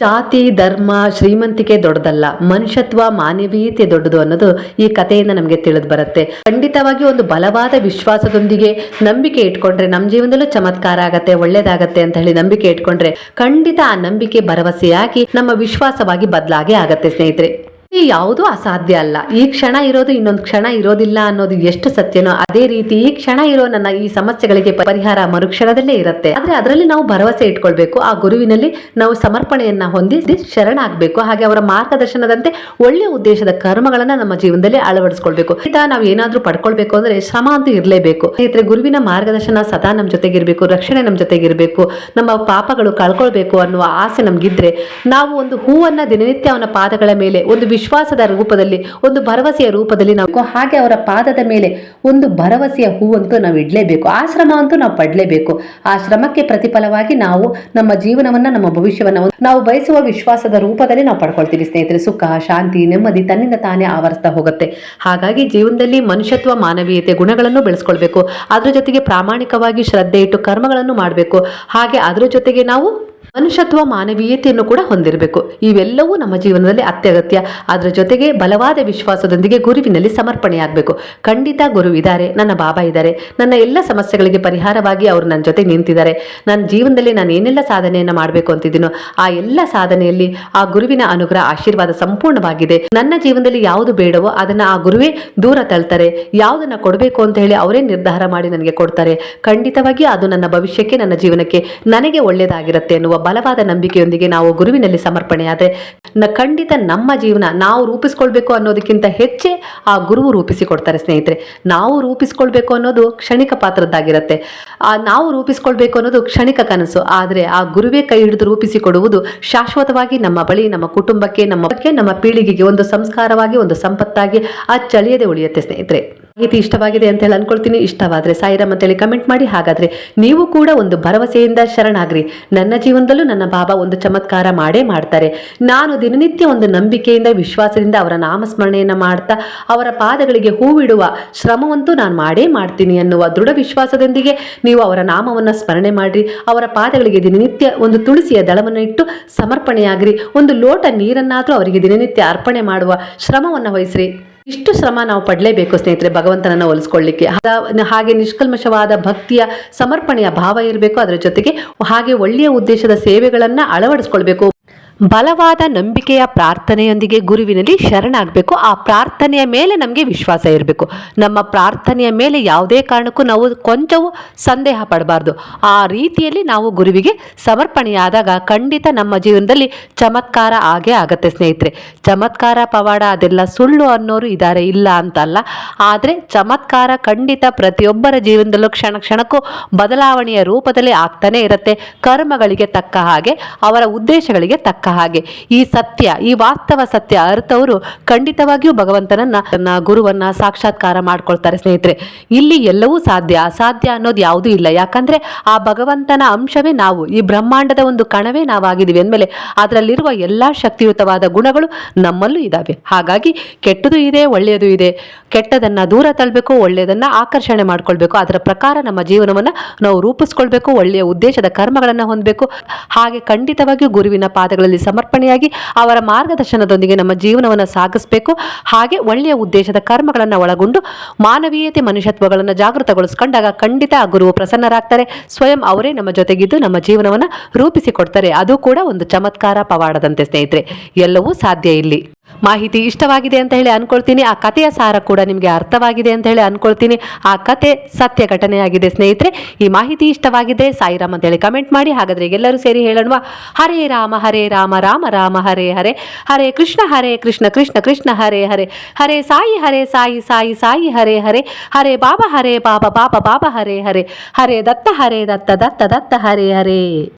ಜಾತಿ, ಧರ್ಮ, ಶ್ರೀಮಂತಿಕೆ ದೊಡ್ಡದಲ್ಲ. ಮನುಷ್ಯತ್ವ, ಮಾನವೀಯತೆ ದೊಡ್ಡದು ಅನ್ನೋದು ಈ ಕಥೆಯಿಂದ ನಮಗೆ ತಿಳಿದು ಬರುತ್ತೆ. ಖಂಡಿತವಾಗಿ ಒಂದು ಬಲವಾದ ವಿಶ್ವಾಸದೊಂದಿಗೆ ನಂಬಿಕೆ ಇಟ್ಕೊಂಡ್ರೆ ನಮ್ಮ ಜೀವನದಲ್ಲೂ ಚಮತ್ಕಾರ ಆಗತ್ತೆ, ಒಳ್ಳೇದಾಗತ್ತೆ ಅಂತ ಹೇಳಿ ನಂಬಿಕೆ ಇಟ್ಕೊಂಡ್ರೆ ಖಂಡಿತ ಆ ನಂಬಿಕೆ ಭರವಸೆಯಾಗಿ ನಮ್ಮ ವಿಶ್ವಾಸವಾಗಿ ಬದಲಾಗಿ ಆಗತ್ತೆ ಸ್ನೇಹಿತರೆ. ಈ ಯಾವುದೂ ಅಸಾಧ್ಯ ಅಲ್ಲ. ಈ ಕ್ಷಣ ಇರೋದು ಇನ್ನೊಂದು ಕ್ಷಣ ಇರೋದಿಲ್ಲ ಅನ್ನೋದು ಎಷ್ಟು ಸತ್ಯನೋ ಅದೇ ರೀತಿ ಈ ಕ್ಷಣ ಇರೋ ನನ್ನ ಈ ಸಮಸ್ಯೆಗಳಿಗೆ ಪರಿಹಾರ ಮರುಕ್ಷಣದಲ್ಲೇ ಇರುತ್ತೆ. ಆದ್ರೆ ಅದರಲ್ಲಿ ನಾವು ಭರವಸೆ ಇಟ್ಕೊಳ್ಬೇಕು. ಆ ಗುರುವಿನಲ್ಲಿ ನಾವು ಸಮರ್ಪಣೆಯನ್ನ ಹೊಂದಿ ಶರಣಾಗಬೇಕು. ಹಾಗೆ ಅವರ ಮಾರ್ಗದರ್ಶನದಂತೆ ಒಳ್ಳೆಯ ಉದ್ದೇಶದ ಕರ್ಮಗಳನ್ನ ನಮ್ಮ ಜೀವನದಲ್ಲಿ ಅಳವಡಿಸ್ಕೊಳ್ಬೇಕು. ಇದ ನಾವು ಏನಾದ್ರೂ ಪಡ್ಕೊಳ್ಬೇಕು ಅಂದ್ರೆ ಶ್ರಮ ಅಂತೂ ಇರಲೇಬೇಕು. ಸ್ನೇಹಿತರೆ, ಗುರುವಿನ ಮಾರ್ಗದರ್ಶನ ಸದಾ ನಮ್ಮ ಜೊತೆಗಿರ್ಬೇಕು, ರಕ್ಷಣೆ ನಮ್ಮ ಜೊತೆಗಿರ್ಬೇಕು, ನಮ್ಮ ಪಾಪಗಳು ಕಳ್ಕೊಳ್ಬೇಕು ಅನ್ನುವ ಆಸೆ ನಮ್ಗಿದ್ರೆ ನಾವು ಒಂದು ಹೂವನ್ನ ದಿನನಿತ್ಯ ಅವನ ಪಾದಗಳ ಮೇಲೆ ಒಂದು ವಿಶ್ವಾಸದ ರೂಪದಲ್ಲಿ, ಒಂದು ಭರವಸೆಯ ರೂಪದಲ್ಲಿ ನಾವು ಹಾಗೆ ಅವರ ಪಾದದ ಮೇಲೆ ಒಂದು ಭರವಸೆಯ ಹೂವಂತೂ ನಾವು ಇಡಲೇಬೇಕು. ಆಶ್ರಮ ಶ್ರಮ ಅಂತೂ ನಾವು ಪಡಲೇಬೇಕು. ಆ ಶ್ರಮಕ್ಕೆ ಪ್ರತಿಫಲವಾಗಿ ನಾವು ನಮ್ಮ ಜೀವನವನ್ನ, ನಮ್ಮ ಭವಿಷ್ಯವನ್ನ ನಾವು ಬಯಸುವ ವಿಶ್ವಾಸದ ರೂಪದಲ್ಲಿ ನಾವು ಪಡ್ಕೊಳ್ತೀವಿ ಸ್ನೇಹಿತರೆ. ಸುಖ, ಶಾಂತಿ, ನೆಮ್ಮದಿ ತನ್ನಿಂದ ತಾನೇ ಆವರಿಸ್ತಾ ಹೋಗುತ್ತೆ. ಹಾಗಾಗಿ ಜೀವನದಲ್ಲಿ ಮನುಷ್ಯತ್ವ, ಮಾನವೀಯತೆ ಗುಣಗಳನ್ನು ಬೆಳೆಸ್ಕೊಳ್ಬೇಕು. ಅದ್ರ ಜೊತೆಗೆ ಪ್ರಾಮಾಣಿಕವಾಗಿ ಶ್ರದ್ಧೆ ಇಟ್ಟು ಕರ್ಮಗಳನ್ನು ಮಾಡಬೇಕು. ಹಾಗೆ ಅದ್ರ ಜೊತೆಗೆ ನಾವು ಮನುಷ್ಯತ್ವ ಮಾನವೀಯತೆಯನ್ನು ಕೂಡ ಹೊಂದಿರಬೇಕು. ಇವೆಲ್ಲವೂ ನಮ್ಮ ಜೀವನದಲ್ಲಿ ಅತ್ಯಗತ್ಯ. ಅದರ ಜೊತೆಗೆ ಬಲವಾದ ವಿಶ್ವಾಸದೊಂದಿಗೆ ಗುರುವಿನಲ್ಲಿ ಸಮರ್ಪಣೆಯಾಗಬೇಕು. ಖಂಡಿತ ಗುರು ಇದ್ದಾರೆ, ನನ್ನ ಬಾಬಾ ಇದ್ದಾರೆ. ನನ್ನ ಎಲ್ಲ ಸಮಸ್ಯೆಗಳಿಗೆ ಪರಿಹಾರವಾಗಿ ಅವರು ನನ್ನ ಜೊತೆ ನಿಂತಿದ್ದಾರೆ. ನನ್ನ ಜೀವನದಲ್ಲಿ ನಾನು ಏನೆಲ್ಲ ಸಾಧನೆಯನ್ನು ಮಾಡಬೇಕು ಅಂತಿದ್ದೀನೋ, ಆ ಎಲ್ಲ ಸಾಧನೆಯಲ್ಲಿ ಆ ಗುರುವಿನ ಅನುಗ್ರಹ, ಆಶೀರ್ವಾದ ಸಂಪೂರ್ಣವಾಗಿದೆ. ನನ್ನ ಜೀವನದಲ್ಲಿ ಯಾವುದು ಬೇಡವೋ ಅದನ್ನ ಆ ಗುರುವೇ ದೂರ ತಳ್ತಾರೆ. ಯಾವುದನ್ನು ಕೊಡಬೇಕು ಅಂತ ಹೇಳಿ ಅವರೇ ನಿರ್ಧಾರ ಮಾಡಿ ನನಗೆ ಕೊಡ್ತಾರೆ. ಖಂಡಿತವಾಗಿ ಅದು ನನ್ನ ಭವಿಷ್ಯಕ್ಕೆ, ನನ್ನ ಜೀವನಕ್ಕೆ ನನಗೆ ಒಳ್ಳೆಯದಾಗಿರುತ್ತೆ ಎನ್ನುವ ಬಲವಾದ ನಂಬಿಕೆಯೊಂದಿಗೆ ನಾವು ಗುರುವಿನಲ್ಲಿ ಸಮರ್ಪಣೆಯಾದರೆ ಖಂಡಿತ ನಮ್ಮ ಜೀವನ ನಾವು ರೂಪಿಸ್ಕೊಳ್ಬೇಕು ಅನ್ನೋದಕ್ಕಿಂತ ಹೆಚ್ಚೇ ಆ ಗುರುವು ರೂಪಿಸಿಕೊಡ್ತಾರೆ ಸ್ನೇಹಿತರೆ. ನಾವು ರೂಪಿಸ್ಕೊಳ್ಬೇಕು ಅನ್ನೋದು ಕ್ಷಣಿಕ ಪಾತ್ರದ್ದಾಗಿರುತ್ತೆ. ಆ ನಾವು ರೂಪಿಸ್ಕೊಳ್ಬೇಕು ಅನ್ನೋದು ಕ್ಷಣಿಕ ಕನಸು. ಆದರೆ ಆ ಗುರುವೇ ಕೈ ಹಿಡಿದು ರೂಪಿಸಿಕೊಡುವುದು ಶಾಶ್ವತವಾಗಿ ನಮ್ಮ ಬಳಿ, ನಮ್ಮ ಕುಟುಂಬಕ್ಕೆ, ನಮ್ಮ ನಮ್ಮ ಪೀಳಿಗೆಗೆ ಒಂದು ಸಂಸ್ಕಾರವಾಗಿ, ಒಂದು ಸಂಪತ್ತಾಗಿ ಆ ಚಳಿಯದೆ ಉಳಿಯುತ್ತೆ ಸ್ನೇಹಿತರೆ. ಮಾಹಿತಿ ಇಷ್ಟವಾಗಿದೆ ಅಂತ ಹೇಳಿ ಅನ್ಕೊಳ್ತೀನಿ. ಇಷ್ಟವಾದ್ರೆ ಸಾಯಿರಾಮ್ ಅಂತೇಳಿ ಕಮೆಂಟ್ ಮಾಡಿ. ಹಾಗಾದ್ರೆ ನೀವು ಕೂಡ ಒಂದು ಭರವಸೆಯಿಂದ ಶರಣಾಗ್ರಿ. ನನ್ನ ಜೀವನದಲ್ಲೂ ನನ್ನ ಬಾಬಾ ಒಂದು ಚಮತ್ಕಾರ ಮಾಡೇ ಮಾಡ್ತಾರೆ. ನಾನು ದಿನನಿತ್ಯ ಒಂದು ನಂಬಿಕೆಯಿಂದ, ವಿಶ್ವಾಸದಿಂದ ಅವರ ನಾಮಸ್ಮರಣೆಯನ್ನ ಮಾಡ್ತಾ, ಅವರ ಪಾದಗಳಿಗೆ ಹೂವಿಡುವ ಶ್ರಮವಂತೂ ನಾನು ಮಾಡೇ ಮಾಡ್ತೀನಿ ಅನ್ನುವ ದೃಢ ವಿಶ್ವಾಸದೊಂದಿಗೆ ನೀವು ಅವರ ನಾಮವನ್ನ ಸ್ಮರಣೆ ಮಾಡ್ರಿ. ಅವರ ಪಾದಗಳಿಗೆ ದಿನನಿತ್ಯ ಒಂದು ತುಳಸಿಯ ದಳವನ್ನು ಇಟ್ಟು ಸಮರ್ಪಣೆಯಾಗ್ರಿ. ಒಂದು ಲೋಟ ನೀರನ್ನಾದರೂ ಅವರಿಗೆ ದಿನನಿತ್ಯ ಅರ್ಪಣೆ ಮಾಡುವ ಶ್ರಮವನ್ನ ವಹಿಸ್ರಿ. ಇಷ್ಟು ಶ್ರಮ ನಾವು ಪಡಲೇಬೇಕು, ಸ್ನೇಹಿತರೆ, ಭಗವಂತನನ್ನ ಒಲಿಸ್ಕೊಳ್ಳಿಕ್ಕೆ. ಹಾಗ- ನಿಷ್ಕಲ್ಮಶವಾದ ಭಕ್ತಿಯ ಸಮರ್ಪಣೆಯ ಭಾವ ಇರಬೇಕು, ಅದರ ಜೊತೆಗೆ ಹಾಗೆ ಒಳ್ಳೆಯ ಉದ್ದೇಶದ ಸೇವೆಗಳನ್ನ ಅಳವಡಿಸ್ಕೊಳ್ಬೇಕು. ಬಲವಾದ ನಂಬಿಕೆಯ ಪ್ರಾರ್ಥನೆಯೊಂದಿಗೆ ಗುರುವಿನಲ್ಲಿ ಶರಣಾಗಬೇಕು. ಆ ಪ್ರಾರ್ಥನೆಯ ಮೇಲೆ ನಮಗೆ ವಿಶ್ವಾಸ ಇರಬೇಕು. ನಮ್ಮ ಪ್ರಾರ್ಥನೆಯ ಮೇಲೆ ಯಾವುದೇ ಕಾರಣಕ್ಕೂ ನಾವು ಕೊಂಚವೂ ಸಂದೇಹ ಪಡಬಾರ್ದು. ಆ ರೀತಿಯಲ್ಲಿ ನಾವು ಗುರುವಿಗೆ ಸಮರ್ಪಣೆಯಾದಾಗ ಖಂಡಿತ ನಮ್ಮ ಜೀವನದಲ್ಲಿ ಚಮತ್ಕಾರ ಆಗೇ ಆಗತ್ತೆ ಸ್ನೇಹಿತರೆ. ಚಮತ್ಕಾರ, ಪವಾಡ ಅದೆಲ್ಲ ಸುಳ್ಳು ಅನ್ನೋರು ಇದ್ದಾರೆ ಇಲ್ಲ ಅಂತಲ್ಲ. ಆದರೆ ಚಮತ್ಕಾರ ಖಂಡಿತ ಪ್ರತಿಯೊಬ್ಬರ ಜೀವನದಲ್ಲೂ ಕ್ಷಣ ಕ್ಷಣಕ್ಕೂ ಬದಲಾವಣೆಯ ರೂಪದಲ್ಲಿ ಆಗ್ತಾನೆ ಇರುತ್ತೆ. ಕರ್ಮಗಳಿಗೆ ತಕ್ಕ ಹಾಗೆ, ಅವರ ಉದ್ದೇಶಗಳಿಗೆ ತಕ್ಕ ಹಾಗೆ. ಈ ಸತ್ಯ, ಈ ವಾಸ್ತವ ಸತ್ಯ ಅರ್ಥವರು ಖಂಡಿತವಾಗಿಯೂ ಭಗವಂತನನ್ನ ತನ್ನ ಗುರುವನ್ನ ಸಾಕ್ಷಾತ್ಕಾರ ಮಾಡ್ಕೊಳ್ತಾರೆ ಸ್ನೇಹಿತರೆ. ಇಲ್ಲಿ ಎಲ್ಲವೂ ಸಾಧ್ಯ. ಅಸಾಧ್ಯ ಅನ್ನೋದು ಯಾವುದೂ ಇಲ್ಲ. ಯಾಕಂದ್ರೆ ಆ ಭಗವಂತನ ಅಂಶವೇ ನಾವು. ಈ ಬ್ರಹ್ಮಾಂಡದ ಒಂದು ಕಣವೇ ನಾವಾಗಿದ್ದೀವಿ ಅಂದಮೇಲೆ ಅದರಲ್ಲಿರುವ ಎಲ್ಲಾ ಶಕ್ತಿಯುತವಾದ ಗುಣಗಳು ನಮ್ಮಲ್ಲೂ ಇದ್ದಾವೆ. ಹಾಗಾಗಿ ಕೆಟ್ಟದು ಇದೆ, ಒಳ್ಳೆಯದು ಇದೆ. ಕೆಟ್ಟದನ್ನ ದೂರ ತಳ್ಬೇಕು, ಒಳ್ಳೆಯದನ್ನ ಆಕರ್ಷಣೆ ಮಾಡ್ಕೊಳ್ಬೇಕು. ಅದರ ಪ್ರಕಾರ ನಮ್ಮ ಜೀವನವನ್ನ ನಾವು ರೂಪಿಸ್ಕೊಳ್ಬೇಕು, ಒಳ್ಳೆಯ ಉದ್ದೇಶದ ಕರ್ಮಗಳನ್ನು ಹೊಂದಬೇಕು. ಹಾಗೆ ಖಂಡಿತವಾಗಿಯೂ ಗುರುವಿನ ಪಾದಗಳಲ್ಲಿ ಸಮರ್ಪಣೆಯಾಗಿ ಅವರ ಮಾರ್ಗದರ್ಶನದೊಂದಿಗೆ ನಮ್ಮ ಜೀವನವನ್ನು ಸಾಗಿಸಬೇಕು. ಹಾಗೆ ಒಳ್ಳೆಯ ಉದ್ದೇಶದ ಕರ್ಮಗಳನ್ನು ಒಳಗೊಂಡು ಮಾನವೀಯತೆ ಮನುಷ್ಯತ್ವಗಳನ್ನು ಜಾಗೃತಗೊಳಿಸ್ಕೊಂಡಾಗ ಖಂಡಿತ ಆ ಗುರುವು ಪ್ರಸನ್ನರಾಗ್ತಾರೆ. ಸ್ವಯಂ ಅವರೇ ನಮ್ಮ ಜೊತೆಗಿದ್ದು ನಮ್ಮ ಜೀವನವನ್ನು ರೂಪಿಸಿಕೊಡ್ತಾರೆ. ಅದು ಕೂಡ ಒಂದು ಚಮತ್ಕಾರ ಪವಾಡದಂತೆ ಸ್ನೇಹಿತರೆ. ಎಲ್ಲವೂ ಸಾಧ್ಯ ಇಲ್ಲಿ. ಮಾಹಿತಿ ಇಷ್ಟವಾಗಿದೆ ಅಂತ ಹೇಳಿ ಅನ್ಕೊಳ್ತೀನಿ. ಆ ಕಥೆಯ ಸಾರ ಕೂಡ ನಿಮಗೆ ಅರ್ಥವಾಗಿದೆ ಅಂತ ಹೇಳಿ ಅನ್ಕೊಳ್ತೀನಿ. ಆ ಕತೆ ಸತ್ಯ ಘಟನೆಯಾಗಿದೆ, ಸ್ನೇಹಿತರೆ. ಈ ಮಾಹಿತಿ ಇಷ್ಟವಾಗಿದೆ, ಸಾಯಿರಾಮ್ ಅಂತ ಹೇಳಿ ಕಮೆಂಟ್ ಮಾಡಿ. ಹಾಗಾದ್ರೆ ಎಲ್ಲರೂ ಸೇರಿ ಹೇಳೋಣ ಹರೇ ರಾಮ ಹರೇ ರಾಮ ರಾಮ ರಾಮ, ಹರೇ ಹರೇ. ಹರೇ ಕೃಷ್ಣ ಹರೇ ಕೃಷ್ಣ ಕೃಷ್ಣ ಕೃಷ್ಣ, ಹರೇ ಹರೇ. ಹರೇ ಸಾಯಿ ಹರೇ ಸಾಯಿ ಸಾಯಿ ಸಾಯಿ, ಹರೇ ಹರೇ. ಹರೇ ಬಾಬಾ ಹರೇ ಬಾಬಾ ಬಾಬಾ ಬಾಬಾ, ಹರೇ ಹರೇ. ಹರೇ ದತ್ತ ಹರೇ ದತ್ತ ದತ್ತ ದತ್ತ, ಹರೇ ಹರೇ.